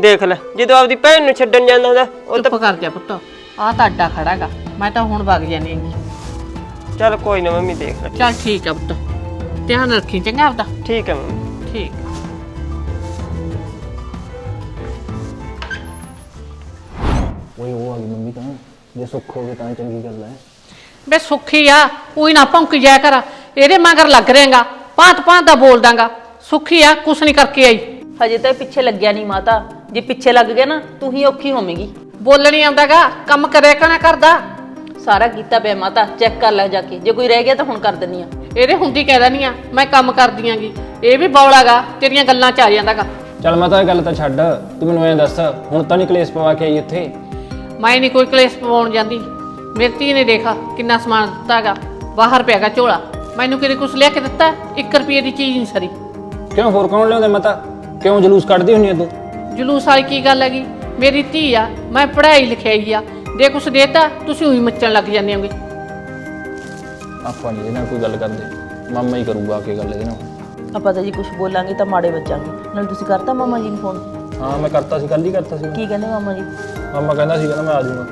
ਦੇਖ ਲੈ ਜਦੋਂ ਆਪਦੀ ਭੈਣ ਨੂੰ ਛੱਡਣ ਜਾਂਦਾ ਹੁੰਦਾ ਉਹ ਚੁੱਪ ਕਰ ਜਾ ਪੁੱਤ। ਆਹ ਤਾਂ ਅੱਡਾ ਖੜਾਗਾ ਮੈਂ ਤਾਂ ਹੁਣ ਵਗ ਜਾਣੀ ਹੈਗੀ। ਚੱਲ ਕੋਈ ਨਾ ਮੰਮੀ ਦੇਖ ਲੈ। ਚੱਲ ਠੀਕ ਆ ਪੁੱਤ। ਧਿਆਨ ਰੱਖੀ ਚੰਗਾ ਆਪਦਾ। ਠੀਕ ਹੈ ਮੰਮੀ। ਠੀਕ। ਓਏ ਉਹ ਆ ਗਈ ਮੰਮੀ ਤਾਂ। ਜੇ ਸੁੱਖ ਹੋ ਗਏ ਤਾਂ ਚੰਗੀ ਗੱਲ ਹੈ। ਬੇ ਸੁੱਖੀ ਆ ਉਹੀ ਨਾ ਭੌਂਕੀ ਜਾਇਆ ਕਰ। ਇਹਦੇ ਮਗਰ ਲੱਗ ਰਹੇਗਾ। ਭਾਂਤ ਭਾਂਤ ਦਾ ਬੋਲ ਦਾਂਗਾ। ਸੁੱਖੀ ਆ ਕੁਛ ਨਹੀਂ ਕਰਕੇ ਆਈ। ਹਜੇ ਤਾਂ ਇਹ ਪਿੱਛੇ ਲੱਗਿਆ ਨਹੀਂ ਮਾਤਾ। ਜੇ ਪਿੱਛੇ ਲੱਗ ਗਿਆ ਨਾ ਤੂੰ ਹੀ ਔਖੀ ਹੋਵੇਂਗੀ। ਬੋਲਣੀ ਆਉਂਦਾਗਾ ਕੰਮ ਕਰਿਆ ਕਣਾ ਕਰਦਾ? ਸਾਰਾ ਕੀਤਾ ਪਿਆ ਮਾਤਾ ਚੈੱਕ ਕਰ ਲੈ ਜਾ ਕੇ। ਜੇ ਕੋਈ ਰਹਿ ਗਿਆ ਤਾਂ ਹੁਣ ਕਰ ਦਿੰਨੀ ਆ। ਇਹਦੇ ਹੁੰਦੀ ਕਹਿ ਦਿੰਦੀ ਆ ਮੈਂ ਕੰਮ ਕਰਦੀ ਆਂਗੀ। ਇਹ ਵੀ ਬੌਲਾਗਾ ਤੇਰੀਆਂ ਗੱਲਾਂ ਚ ਆ ਜਾਂਦਾਗਾ। ਚੱਲ ਮੈਂ ਤਾਂ ਇਹ ਗੱਲ ਤਾਂ ਛੱਡ। ਤੂੰ ਮੈਨੂੰ ਐਂ ਦੱਸ ਹੁਣ ਤਾਂ ਨਹੀਂ ਕਲੇਸ਼ ਪਵਾ ਕੇ ਆਈ ਇੱਥੇ ਮੈਂ ਨਹੀਂ ਕੋਈ ਕਲੇਸ਼ ਪਵਾਉਣ ਜਾਂਦੀ। ਮੇਰੀ ਧੀ ਨੇ ਦੇਖਾ ਕਿੰਨਾ ਸਮਾਨ ਦਿੱਤਾਗਾ। ਬਾਹਰ ਪਿਆਗਾ ਝੋਲਾ। ਮੈਨੂੰ ਕਿਤੇ ਕੁਛ ਲਿਆ ਕੇ ਦਿੱਤਾ? 1 ਰੁਪਏ ਦੀ ਚੀਜ਼ ਨਹੀਂ ਸਰੀ। ਕਿਉਂ ਹੋਰ ਕੌਣ ਲਿਆਉਂਦੇ ਮੈਂ ਤਾਂ ਕਿਉਂ ਜਲੂਸ ਕੱਢਦੀ ਹੁੰਨੀ ਆ ਤੂੰ? ਜਲੂਸ ਵਾਲੀ ਕੀ ਗੱਲ ਹੈਗੀ? ਮੇਰੀ ਧੀ ਆ ਮੈਂ ਪੜ੍ਹਾਈ ਲਿਖਾਈ ਆ। ਜੇ ਕੁਛ ਦੇਤਾ ਤੁਸੀਂ ਉਹੀ ਮੱਚਣ ਲੱਗ ਜਾਂਦੇ ਹੋਗੇ। ਆਪਾਂ ਨਹੀਂ ਇਹਦੇ ਨਾਲ ਕੋਈ ਗੱਲ ਕਰਦੇ। ਮਾਮਾ ਹੀ ਕਰੂਗਾ ਆ ਕੇ ਗੱਲ ਇਹਦੇ ਨਾਲ। ਆਪਾਂ ਤਾਂ ਜੀ ਕੁਝ ਬੋਲਾਂਗੇ ਤਾਂ ਮਾੜੇ ਬੱਚਾਂਗੇ ਨਾਲ ਤੁਸੀਂ ਕਰਤਾ ਮਾਮਾ ਜੀ ਨੂੰ ਫੋਨ ਹਾਂ ਮੈਂ ਕਰਤਾ ਸੀ ਕੱਲ ਹੀ ਕਰਤਾ ਸੀ। ਕੀ ਕਹਿੰਦੇ ਮਾਮਾ ਜੀ? ਮਾਮਾ ਕਹਿੰਦਾ ਸੀ ਕਹਿੰਦਾ ਮੈਂ ਆ ਜਾਊਂਗਾ।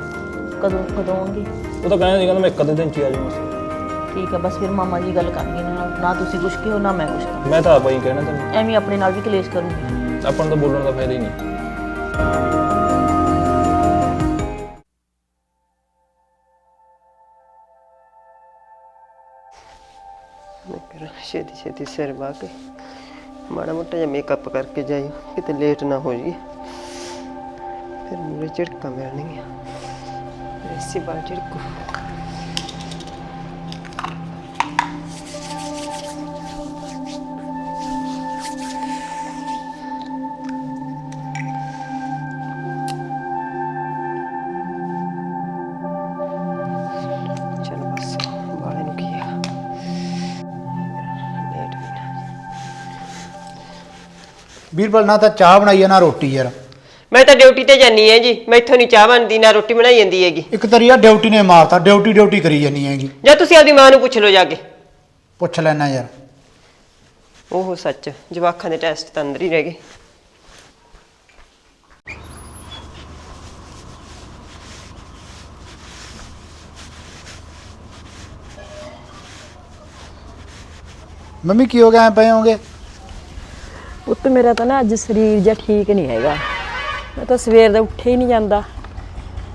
ਕਦੋਂ ਕਦੋਂ ਆਉਣਗੇ? ਉਹ ਤਾਂ ਕਹਿੰਦਾ ਸੀ ਕਹਿੰਦਾ ਮੈਂ ਇੱਕ ਅੱਧੇ ਦਿਨ ਚ ਹੀ ਆ ਜਾਊਂਗਾ। ਠੀਕ ਹੈ ਬਸ ਫਿਰ ਮਾਮਾ ਜੀ ਗੱਲ ਕਰਨਗੇ ਨਾ ਨਾ ਤੁਸੀਂ ਕੁਝ ਕਹੋ ਨਾ ਮੈਂ ਕੁਝ ਕਹਾਂ। ਮੈਂ ਤਾਂ ਆਪਾਂ ਹੀ ਕਹਿਣਾ ਤੈਨੂੰ। ਐਵੇਂ ਹੀ ਆਪਣੇ ਨਾਲ ਵੀ ਕਲੇਸ਼ ਕਰੂੰਗੀ। ਆਪਾਂ ਨੂੰ ਤਾਂ ਬੋਲਣ ਦਾ ਫਾਇਦਾ ਹੀ ਨਹੀਂ। ਮੈਂ ਕਰਾਂ ਛੇਤੀ ਛੇਤੀ ਸਿਰ ਵਾ ਕੇ ਮਾੜਾ ਮੋਟਾ ਜਿਹਾ ਮੇਕਅਪ ਕਰਕੇ ਜਾਈ, ਕਿਤੇ ਲੇਟ ਨਾ ਹੋ ਜੀ ਫਿਰ ਮੂਰੇ ਝਿੜਕਾਂ ਮਿਲਣਗੀਆਂ ਫਿਰ ਇਸੇ ਬਾਰ ਝਿੜਕੂ। ਵੀਰਬਲ ਨਾ ਤਾਂ ਚਾਹ ਬਣਾਈ ਆ ਨਾ ਰੋਟੀ ਯਾਰ। ਮੈਂ ਤਾਂ ਡਿਊਟੀ ਤੇ ਜਾਨੀ ਹੈ ਜੀ ਮੈਥੋਂ ਨਹੀਂ ਚਾਹ ਬਣਦੀ ਨਾ ਰੋਟੀ ਬਣਾਈ ਜਾਂਦੀ ਹੈਗੀ। ਇੱਕ ਤਰੀ ਆ ਡਿਊਟੀ ਨੇ ਮਾਰਤਾ ਡਿਊਟੀ ਡਿਊਟੀ ਕਰੀ ਜਾਨੀ ਹੈਗੀ। ਜਾਂ ਤੁਸੀਂ ਆਪਦੀ ਮਾਂ ਨੂੰ ਪੁੱਛ ਲਓ ਜਾ ਕੇ। ਪੁੱਛ ਲੈਣਾ ਯਾਰ। ਉਹ ਸੱਚ ਜਵਾਖਾਂ ਦੇ ਟੈਸਟ ਤਾਂ ਅੰਦਰ ਹੀ ਰਹਿ ਗਏ। ਮੰਮੀ ਕੀ ਹੋ ਗਿਆ? ਐ ਪਏ ਹੋਗੇ ਪੁੱਤ ਮੇਰਾ ਤਾਂ ਨਾ ਅੱਜ ਸਰੀਰ ਜਿਹਾ ਠੀਕ ਨਹੀਂ ਹੈਗਾ। ਮੈਂ ਤਾਂ ਸਵੇਰ ਦਾ ਉੱਠੇ ਹੀ ਨਹੀਂ ਜਾਂਦਾ।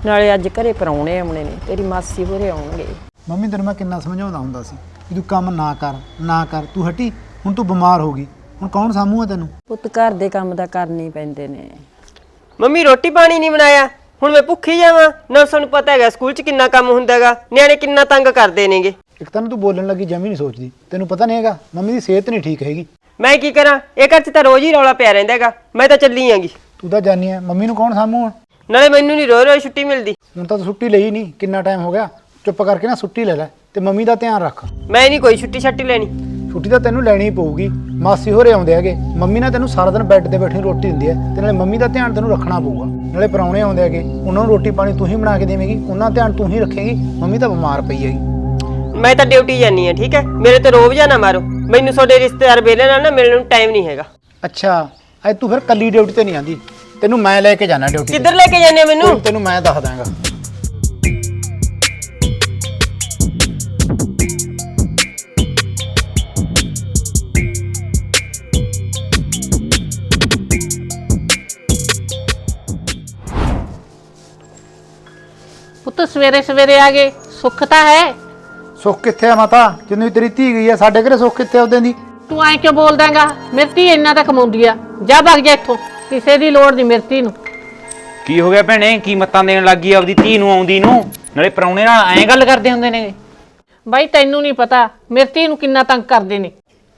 ਨਾਲੇ ਅੱਜ ਘਰੇ ਪਰੌਣੇ ਆਉਣੇ ਨੇ ਤੇਰੀ ਮਾਸੀ ਹੋਰੇ ਆਉਣਗੇ। ਮੰਮੀ ਤੈਨੂੰ ਮੈਂ ਕਿੰਨਾ ਸਮਝਾਉਂਦਾ ਹੁੰਦਾ ਸੀ ਕਿ ਤੂੰ ਕੰਮ ਨਾ ਕਰ ਨਾ ਕਰ। ਤੂੰ ਹਟੀ ਹੁਣ ਤੂੰ ਬਿਮਾਰ ਹੋ ਗਈ। ਹੁਣ ਕੌਣ ਸਾਂਭੂਗਾ ਤੈਨੂੰ? ਪੁੱਤ ਘਰ ਦੇ ਕੰਮ ਤਾਂ ਕਰਨੇ ਹੀ ਪੈਂਦੇ ਨੇ। ਮੰਮੀ ਰੋਟੀ ਪਾਣੀ ਨਹੀਂ ਬਣਾਇਆ। ਹੁਣ ਮੈਂ ਭੁੱਖੀ ਜਾਵਾਂ। ਨਾ ਸਾਨੂੰ ਪਤਾ ਹੈਗਾ ਸਕੂਲ 'ਚ ਕਿੰਨਾ ਕੰਮ ਹੁੰਦਾ ਹੈਗਾ। ਨਿਆਣੇ ਕਿੰਨਾ ਤੰਗ ਕਰਦੇ ਨੇਗੇ। ਇੱਕ ਤਾਂ ਨਾ ਤੂੰ ਬੋਲਣ ਲੱਗੀ ਜਮੀ ਨਹੀਂ ਸੋਚਦੀ। ਤੈਨੂੰ ਪਤਾ ਨਹੀਂ ਹੈਗਾ ਮੰਮੀ ਦੀ ਸਿਹਤ ਨਹੀਂ ਠੀਕ ਹੈਗੀ। ਮੈਂ ਕੀ ਕਰਾਂ? ਇਹ ਘਰ 'ਚ ਤਾਂ ਰੋਜ਼ ਹੀ ਰੌਲਾ ਪਿਆ ਰਹਿੰਦਾ ਹੈਗਾ। ਮੈਂ ਤਾਂ ਚੱਲੀ ਆਂਗੀ। ਤੂੰ ਤਾਂ ਜਾਣੀ ਹੈ ਮੰਮੀ ਨੂੰ ਕੌਣ ਸਾਂਭੂ ਹੁਣ? ਨਾਲੇ ਮੈਨੂੰ ਨਹੀਂ ਰੋਜ਼ ਰੋਜ਼ ਛੁੱਟੀ ਮਿਲਦੀ। ਹੁਣ ਤਾਂ ਤੂੰ ਛੁੱਟੀ ਲਈ ਨਹੀਂ ਕਿੰਨਾ ਟਾਈਮ ਹੋ ਗਿਆ? ਚੁੱਪ ਕਰਕੇ ਨਾ ਛੁੱਟੀ ਲੈ ਲੈ ਤੇ ਮੰਮੀ ਦਾ ਧਿਆਨ ਰੱਖ। ਮੈਂ ਨਹੀਂ ਕੋਈ ਛੁੱਟੀ ਛੱਟੀ ਲੈਣੀ। ਛੁੱਟੀ ਤਾਂ ਤੈਨੂੰ ਲੈਣੀ ਹੀ ਪਊਗੀ। ਮਾਸੀ ਹੋਰੇ ਆਉਂਦੇ ਹੈਗੇ। ਮੰਮੀ ਨਾ ਤੈਨੂੰ ਸਾਰਾ ਦਿਨ ਬੈੱਡ ਤੇ ਬੈਠੀ ਰੋਟੀ ਦਿੰਦੀ ਹੈ ਤੇ ਨਾਲੇ ਮੰਮੀ ਦਾ ਧਿਆਨ ਤੈਨੂੰ ਰੱਖਣਾ ਪਊਗਾ। ਨਾਲੇ ਪਰੌਣੇ ਆਉਂਦੇ ਹੈਗੇ। ਉਹਨਾਂ ਨੂੰ ਰੋਟੀ ਪਾਣੀ ਤੂੰ ਹੀ ਬਣਾ ਕੇ ਦੇਵੇਂਗੀ। ਉਹਨਾਂ ਦਾ ਧਿਆਨ ਤੂੰ ਹੀ ਰੱਖੇਂਗੀ। ਮੰਮੀ ਤਾਂ ਬਿਮਾਰ ਪਈ ਹੈਗੀ। ਮੈਂ ਤਾਂ ਡਿਊਟੀ ਜਾਨੀ ਆ ਠੀਕ ਹੈ? ਮੇਰੇ ਤੇ ਰੋਬ ਜਾ ਨਾ ਮਾਰੋ। ਮੈਨੂੰ ਤੁਹਾਡੇ ਰਿਸ਼ਤੇਦਾਰ ਵੇਲੇ ਨਾਲ ਨਾ ਮਿਲਣ ਨੂੰ ਟਾਈਮ ਨਹੀਂ ਹੈਗਾ। ਅੱਛਾ ਅੱਜ ਤੂੰ ਫਿਰ ਕੱਲੀ ਡਿਊਟੀ ਤੇ ਨਹੀਂ ਆਂਦੀ। ਤੈਨੂੰ ਮੈਂ ਲੈ ਕੇ ਜਾਣਾ ਡਿਊਟੀ ਕਿੱਧਰ ਲੈ ਕੇ ਜਾਂਦੇ ਹੋ ਮੈਨੂੰ? ਤੈਨੂੰ ਮੈਂ ਦੱਸ ਦਾਂਗਾ ਪੁੱਤ ਸਵੇਰੇ ਸਵੇਰੇ ਆ ਗਏ। ਸੁੱਖ ਤਾਂ ਹੈ। ਸੁੱਖ ਕਿੱਥੇ ਆ ਮਾਤਾ? ਜਿੰਨੀ ਤੇਰੀ ਧੀ ਗਈ ਆ ਸਾਡੇ ਘਰੇ ਸੁੱਖ ਕਿੱਥੇ ਉਹਦੇ ਦੀ? ਤੂੰ ਐਂ ਕਿਉਂ ਬੋਲ ਦਾਂਗਾ ਮਿਰਤੀ ਇੰਨਾ ਤਾਂ ਕਮਾਉਂਦੀ ਆ। ਜਾ ਭੱਗ ਜਾ ਇੱਥੋਂ। ਕਿਸੇ ਦੀ ਲੋੜ ਨਹੀਂ ਮਿਰਤੀ ਨੂੰ। ਕੀ ਹੋ ਗਿਆ ਭੈਣੇ? ਕੀ ਮੱਤਾਂ ਦੇਣ ਲੱਗੀ ਆਪਦੀ ਧੀ ਨੂੰ ਆਉਂਦੀ ਨੂੰ? ਨਾਲੇ ਪਰੌਣੇ ਨਾਲ ਐਂ ਗੱਲ ਕਰਦੇ ਹੁੰਦੇ ਨੇ। ਬਾਈ ਤੈਨੂੰ ਨਹੀਂ ਪਤਾ ਮਿਰਤੀ ਨੂੰ ਕਿੰਨਾ ਤੰਗ ਕਰਦੇ ਨੇ।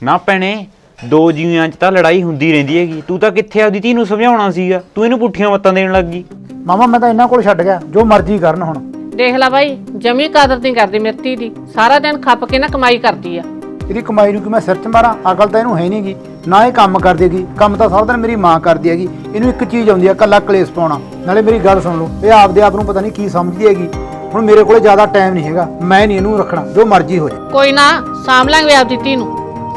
ਨਾ ਭੈਣੇ ਦੋ ਜੀਵਿਆਂ 'ਚ ਤਾਂ ਲੜਾਈ ਹੁੰਦੀ ਰਹਿੰਦੀ ਹੈਗੀ। ਤੂੰ ਤਾਂ ਕਿੱਥੇ ਆਪਦੀ ਧੀ ਨੂੰ ਸਮਝਾਉਣਾ ਸੀਗਾ? ਤੂੰ ਇਹਨੂੰ ਪੁੱਠੀਆਂ ਮੱਤਾਂ ਦੇਣ ਲੱਗੀ ਮਾਮਾ ਮੈਂ ਤਾਂ ਇਹਨਾਂ ਕੋਲ ਛੱਡ ਗਿਆ। ਜੋ ਮਰਜ਼ੀ ਕਰਨ ਹੁਣ। ਦੇਖ ਲੈ ਬਾਈ ਜਮੀ ਕਦਰ ਨਹੀਂ ਕਰਦੀ ਮਿਰਤੀ ਦੀ। ਸਾਰਾ ਦਿਨ ਖੱਪ ਕੇ ਨਾ ਕਮਾਈ ਕਰਦੀ ਆ। ਇਹਦੀ ਕਮਾਈ ਨੂੰ ਕਿ ਮੈਂ ਸਿਰ 'ਚ ਮਾਰਾਂ ਅਕਲ ਤਾਂ ਇਹਨੂੰ ਹੈ ਨਹੀਂਗੀ ਨਾ ਇਹ ਕੰਮ ਕਰਦੀ ਹੈਗੀ ਕੰਮ ਤਾਂ ਸਾਰਾ ਦਿਨ ਮੇਰੀ ਮਾਂ ਕਰਦੀ ਹੈਗੀ। ਇਹਨੂੰ ਇੱਕ ਚੀਜ਼ ਆਉਂਦੀ ਹੈ ਕੱਲਾ ਕਲੇਸ਼ ਪਾਉਣਾ। ਨਾਲੇ ਮੇਰੀ ਗੱਲ ਸੁਣ ਲਓ ਇਹ ਆਪਦੇ ਆਪ ਨੂੰ ਪਤਾ ਨਹੀਂ ਕੀ ਸਮਝਦੀ ਹੈਗੀ। ਹੁਣ ਮੇਰੇ ਕੋਲੇ ਜ਼ਿਆਦਾ ਟਾਈਮ ਨਹੀਂ ਹੈਗਾ ਮੈਂ ਨਹੀਂ ਇਹਨੂੰ ਰੱਖਣਾ ਜੋ ਮਰਜ਼ੀ ਹੋ ਜਾਏ। ਕੋਈ ਨਾ ਸਾਂਭ ਲਾਂਗੇ ਆਪਦੀ ਧੀ ਨੂੰ।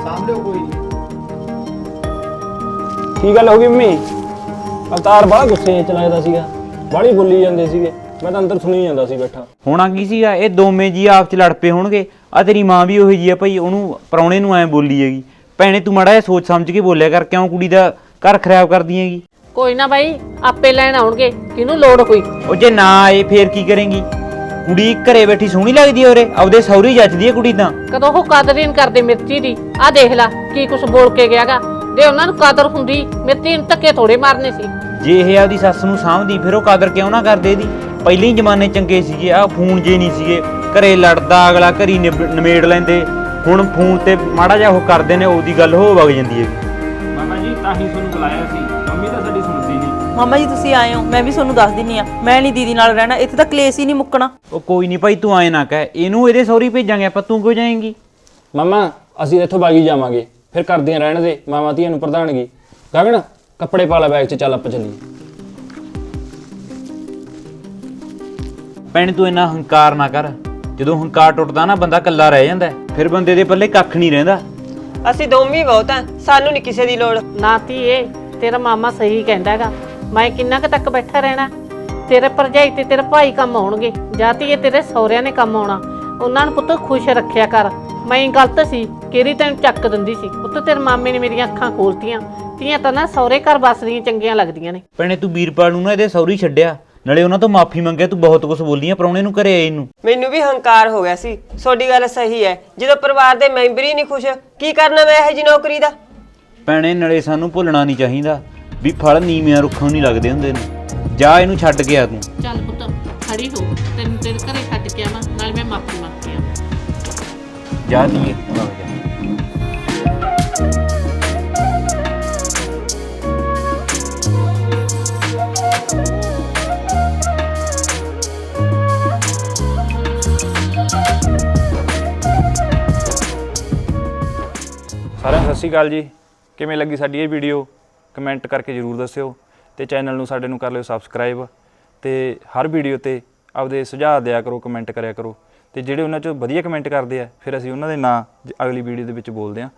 ਸਾਂਭ ਲਿਓ ਕੋਈ ਨਹੀਂ ਕੀ ਗੱਲ ਹੋ ਗਈ ਮੰਮੀ? ਅਵਤਾਰ ਬੜਾ ਗੁੱਸੇ 'ਚ ਲੱਗਦਾ ਸੀਗਾ ਬਾਹਲੀ ਬੋਲੀ ਜਾਂਦੇ ਸੀਗੇ। ਮੈਂ ਤਾਂ ਅੰਦਰ ਸੁਣੀ ਜਾਂਦਾ ਸੀ ਬੈਠਾ। ਹੋਣਾ ਕੀ ਸੀਗਾ? ਇਹ ਦੋਵੇਂ ਜੀ ਆਪ 'ਚ ਲੜ ਪਏ ਹੋਣਗੇ। ਆ ਤੇਰੀ ਮਾਂ ਵੀ ਉਹੀ ਜੀ ਆ ਭਾਈ ਉਹਨੂੰ ਪਰੌਣੇ ਨੂੰ ਐਂ ਬੋਲੀ ਹੈਗੀ। ਭੈਣੇ ਤੂੰ ਮਾੜਾ ਜਿਹਾ ਸੋਚ ਸਮਝ ਕੇ ਬੋਲਿਆ ਕਰ ਕਿਉਂ ਕੁੜੀ ਦਾ ਘਰ ਖਰਾਬ ਕਰਦੀ ਹੈਗੀ? ਕੋਈ ਨਾ ਬਾਈ ਆਪੇ ਲੈਣ ਆਉਣਗੇ। ਕਿਹਨੂੰ ਲੋੜ ਹੋਈ ਉਹ ਜੇ ਨਾ ਆਏ ਫੇਰ ਕੀ ਕਰੇਂਗੀ? ਕੁੜੀ ਘਰੇ ਬੈਠੀ ਸੋਹਣੀ ਲੱਗਦੀ ਹੈ ਉਰੇ। ਆਪਦੇ ਸਹੁਰੀ ਜੱਚਦੀ ਹੈ ਕੁੜੀ ਤਾਂ। ਕਦੋਂ ਉਹ ਕਦਰ ਹੀ ਨਹੀਂ ਕਰਦੇ ਮਿਰਤੀ ਦੀ? ਆ ਦੇਖ ਲੈ ਕੀ ਕੁਛ ਬੋਲ ਕੇ ਗਿਆਗਾ। ਜੇ ਉਹਨਾਂ ਨੂੰ ਕਦਰ ਹੁੰਦੀ ਮਿਰਤੀ ਨੂੰ ਧੱਕੇ ਥੋੜੇ ਮਾਰਨੇ ਸੀ। ਜੇ ਇਹ ਆਪਦੀ ਸੱਸ ਨੂੰ ਸਾਂਭਦੀ ਫਿਰ ਉਹ ਕਦਰ ਕਿਉਂ ਨਾ ਕਰਦੇ ਇਹਦੀ? ਪਹਿਲੇ ਜ਼ਮਾਨੇ ਚੰਗੇ ਸੀਗੇ ਆ ਫੋਨ ਜੇ ਨਹੀਂ ਸੀਗੇ। ਘਰੇ ਲੜਦਾ ਅਗਲਾ ਘਰੀ ਨਿਮੇੜ ਲੈਂਦੇ। ਹੁਣ ਫੋਨ ਤੇ ਮਾੜਾ ਜਿਹਾ ਉਹ ਕਰਦੇ ਨੇ ਉਹਦੀ ਗੱਲ ਹੋ ਵਗ ਜਾਂਦੀ ਹੈ। ਮਾਮਾ ਜੀ ਤਾਂ ਹੀ ਤੁਹਾਨੂੰ ਬੁਲਾਇਆ ਸੀ। ਮੰਮੀ ਤਾਂ ਸਾਡੀ ਸੁਣਦੀ ਨਹੀਂ। ਮਾਮਾ ਜੀ ਤੁਸੀਂ ਆਏ ਹੋ। ਮੈਂ ਵੀ ਤੁਹਾਨੂੰ ਦੱਸ ਦਿੰਨੀ ਆ। ਮੈਂ ਨਹੀਂ ਦੀਦੀ ਨਾਲ ਰਹਿਣਾ। ਇੱਥੇ ਤਾਂ ਕਲੇਸ਼ ਹੀ ਨਹੀਂ ਮੁੱਕਣਾ। ਉਹ ਕੋਈ ਨਹੀਂ ਭਾਈ ਤੂੰ ਆਏ ਨਾ ਕਹਿ। ਇਹਨੂੰ ਇਹਦੇ ਸਹੁਰੀ ਭੇਜਾਂਗੇ ਆਪਾਂ। ਤੂੰ ਕਿਉਂ ਜਾਏਂਗੀ? ਮਾਮਾ ਅਸੀਂ ਇੱਥੋਂ ਬਾਗੀ ਜਾਵਾਂਗੇ। ਫਿਰ ਕਰਦੀਆਂ ਰਹਿਣ ਦੇ। ਮਾਮਾ ਧੀਆਂ ਨੂੰ ਪ੍ਰਧਾਨਗੀ। ਗਗਨ ਕੱਪੜੇ ਪਾ ਲੈ ਬੈਗ 'ਚ ਚੱਲ ਆਪਾਂ ਚੱਲੀਏ। ਭੈਣ ਤੂੰ ਇੰਨਾ ਹੰਕਾਰ ਨਾ ਕਰ। ਜਦੋਂ ਹੰਕਾਰ ਟੁੱਟਦਾ ਨਾ ਬੰਦਾ ਇਕੱਲਾ ਰਹਿ ਜਾਂਦਾ। ਹੈ। ਫਿਰ ਬੰਦੇ ਦੇ ਪੱਲੇ ਕੱਖ ਨਹੀਂ ਰਹਿੰਦਾ। ਅਸੀਂ ਦੋਵੇਂ ਬਹੁਤ ਆ ਸਾਨੂੰ ਨਹੀਂ ਕਿਸੇ ਦੀ ਲੋੜ। ਨਾ ਧੀਏ ਤੇਰਾ ਮਾਮਾ ਸਹੀ ਕਹਿੰਦਾ ਹੈਗਾ। ਮੈਂ ਕਿੰਨਾ ਕੁ ਤੱਕ ਬੈਠਾ ਰਹਿਣਾ? ਤੇਰੇ ਭਰਜਾਈ ਤੇ ਤੇਰਾ ਭਾਈ ਕੰਮ ਆਉਣਗੇ। ਜਾਂ ਧੀਏ ਤੇਰੇ ਸਹੁਰਿਆਂ ਨੇ ਕੰਮ ਆਉਣਾ। ਉਹਨਾਂ ਨੂੰ ਪੁੱਤ ਖੁਸ਼ ਰੱਖਿਆ ਕਰ। ਮੈਂ ਹੀ ਗਲਤ ਸੀ? ਕਿਹੜੀ ਤੈਨੂੰ ਚੱਕ ਦਿੰਦੀ ਸੀ? ਪੁੱਤ ਤੇਰੇ ਮਾਮੇ ਨੇ ਮੇਰੀਆਂ ਅੱਖਾਂ ਖੋਲਤੀਆਂ। ਧੀਆਂ ਤਾਂ ਨਾ ਸਹੁਰੇ ਘਰ ਬਸਦੀਆਂ ਚੰਗੀਆਂ ਲੱਗਦੀਆਂ ਨੇ। ਭੈਣੇ ਤੂੰ ਵੀਰਪਾਲ ਨੂੰ ਨਾ ਇਹਦੇ ਸਹੁਰੀ ਛੱਡਿਆ। ਨਾਲੇ ਉਹਨਾਂ ਤੋਂ ਮਾਫੀ ਮੰਗਿਆ ਤੂੰ ਬਹੁਤ ਕੁਝ ਬੋਲੀਆਂ ਪਰੌਣੇ ਨੂੰ ਘਰੇ ਆਏ ਨੂੰ। ਮੈਨੂੰ ਵੀ ਹੰਕਾਰ ਹੋ ਗਿਆ ਸੀ। ਤੁਹਾਡੀ ਗੱਲ ਸਹੀ ਹੈ। ਜਦੋਂ ਪਰਿਵਾਰ ਦੇ ਮੈਂਬਰ ਹੀ ਨਹੀਂ ਖੁਸ਼ ਕੀ ਕਰਨਾ ਮੈਂ ਇਹ ਜੀ ਨੌਕਰੀ ਦਾ? ਭੈਣੇ ਨਾਲੇ ਸਾਨੂੰ ਭੁੱਲਣਾ ਨਹੀਂ ਚਾਹੀਦਾ ਵੀ ਫਲ ਨੀਵਿਆਂ ਰੁੱਖਾਂ ਨਹੀਂ ਲੱਗਦੇ ਹੁੰਦੇ ਨੇ। ਜਾ ਇਹਨੂੰ ਛੱਡ ਕੇ ਆ ਤੂੰ। ਚੱਲ ਪੁੱਤ ਖੜੀ ਹੋ। ਤੈਨੂੰ ਤੇਰੇ ਘਰੇ ਛੱਡ ਕੇ ਆਵਾਂ ਨਾਲ ਮੈਂ ਮਾਫੀ ਮੰਗ ਕੇ ਆਵਾਂ ਜਾ ਦੀਏ ਸ਼੍ਰੀ ਅਕਾਲ ਜੀ। ਕਿਵੇਂ ਲੱਗੀ ਸਾਡੀ ਇਹ ਵੀਡੀਓ? ਕਮੈਂਟ ਕਰਕੇ ਜਰੂਰ ਦੱਸਿਓ ਤੇ ਚੈਨਲ ਨੂੰ ਸਾਡੇ ਨੂੰ ਕਰ ਲਿਓ ਸਬਸਕ੍ਰਾਈਬ ਤੇ ਹਰ ਵੀਡੀਓ ਤੇ ਆਪਦੇ ਸੁਝਾਅ ਦਿਆ ਕਰੋ, ਕਮੈਂਟ ਕਰਿਆ ਕਰੋ ਤੇ ਜਿਹੜੇ ਉਹਨਾਂ ਚੋਂ ਵਧੀਆ ਕਮੈਂਟ ਕਰਦੇ ਆ, ਫਿਰ ਅਸੀਂ ਉਹਨਾਂ ਦੇ ਨਾਂ ਜ- ਅਗਲੀ ਵੀਡੀਓ ਦੇ ਵਿੱਚ ਬੋਲਦੇ ਆ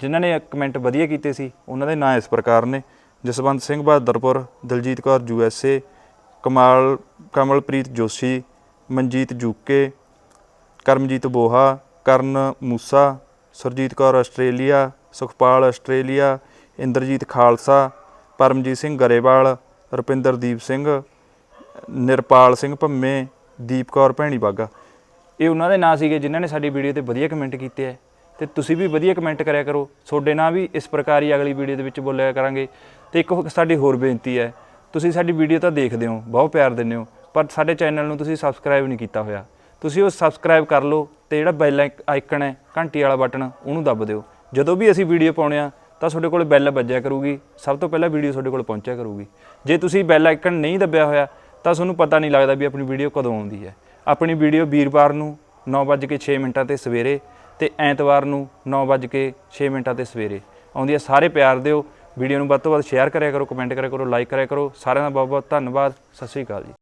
ਜਿਨ੍ਹਾਂ ਨੇ ਕਮੈਂਟ ਵਧੀਆ ਕੀਤੇ ਸੀ, ਉਹਨਾਂ ਦੇ ਨਾਂ ਇਸ ਪ੍ਰਕਾਰ ਨੇ। Jaswant Singh Bahadurpur, Daljit Kaur U S A, Kamal, Kamalpreet Joshi, Manjit Jooke Karamjit Boha, Karan Moosa, Surjit Kaur Australia Sukhpal, Australia, Inderjit Khalsa, Paramjit Singh Grewal, Rupinderdeep Singh, Nirpal Singh Bhamme, Deep Kaur Bhaini Baga. ਇਹ ਉਹਨਾਂ ਦੇ ਨਾਂ ਸੀਗੇ ਜਿਨ੍ਹਾਂ ਨੇ ਸਾਡੀ video ਤੇ ਵਧੀਆ ਕਮੈਂਟ ਕੀਤੇ ਹੈ ਤੇ ਤੁਸੀਂ ਵੀ ਵਧੀਆ ਕਮੈਂਟ ਕਰਿਆ ਕਰੋ। ਤੁਹਾਡੇ ਨਾਂ ਵੀ ਇਸ ਪ੍ਰਕਾਰ ਹੀ ਅਗਲੀ ਵੀਡੀਓ ਦੇ ਵਿੱਚ ਬੋਲਿਆ ਕਰਾਂਗੇ। ਤੇ ਇੱਕ ਸਾਡੀ ਹੋਰ ਬੇਨਤੀ ਹੈ, ਤੁਸੀਂ ਸਾਡੀ ਵੀਡੀਓ ਤਾਂ ਦੇਖਦੇ ਹੋ, ਬਹੁਤ ਪਿਆਰ ਦਿੰਦੇ ਹੋ, ਪਰ ਸਾਡੇ ਚੈਨਲ ਨੂੰ ਤੁਸੀਂ ਸਬਸਕ੍ਰਾਈਬ ਨਹੀਂ ਕੀਤਾ ਹੋਇਆ। ਤੁਸੀਂ ਉਹ ਸਬਸਕ੍ਰਾਈਬ ਕਰ ਲਓ ਤੇ ਜਿਹੜਾ ਬੈਲ ਆਈਕਨ ਹੈ, ਘੰਟੀ ਵਾਲਾ ਬਟਨ, ਉਹਨੂੰ ਦੱਬ ਦਿਓ। ਜਦੋਂ ਵੀ ਅਸੀਂ ਵੀਡੀਓ ਪਾਉਣੇ ਆ, ਤਾਂ ਤੁਹਾਡੇ ਕੋਲ ਬੈਲ ਵੱਜਿਆ ਕਰੂਗੀ। ਸਭ ਤੋਂ ਪਹਿਲਾਂ ਵੀਡੀਓ ਤੁਹਾਡੇ ਕੋਲ ਪਹੁੰਚਿਆ ਕਰੂਗੀ। ਜੇ ਤੁਸੀਂ ਬੈਲ ਆਈਕਨ ਨਹੀਂ ਦੱਬਿਆ ਹੋਇਆ, ਤਾਂ ਤੁਹਾਨੂੰ ਪਤਾ ਨਹੀਂ ਲੱਗਦਾ ਵੀ ਆਪਣੀ ਵੀਡੀਓ ਕਦੋਂ ਆਉਂਦੀ ਹੈ। ਆਪਣੀ ਵੀਡੀਓ ਵੀਰਵਾਰ ਨੂੰ 9:06 ਮਿੰਟਾਂ ਤੇ ਸਵੇਰੇ ਤੇ ਐਤਵਾਰ ਨੂੰ 9:06 ਮਿੰਟਾਂ ਤੇ ਸਵੇਰੇ। ਆਉਂਦੀ ਹੈ, ਸਾਰੇ ਪਿਆਰ ਦਿਓ। ਵੀਡੀਓ ਨੂੰ ਵੱਧ ਤੋਂ ਵੱਧ ਸ਼ੇਅਰ ਕਰਿਆ ਕਰੋ ਕਮੈਂਟ ਕਰਿਆ ਕਰੋ ਲਾਈਕ ਕਰਿਆ ਕਰੋ। ਸਾਰਿਆਂ ਦਾ ਬਹੁਤ ਬਹੁਤ ਧੰਨਵਾਦ। ਸਤਿ ਸ਼੍ਰੀ ਅਕਾਲ ਜੀ।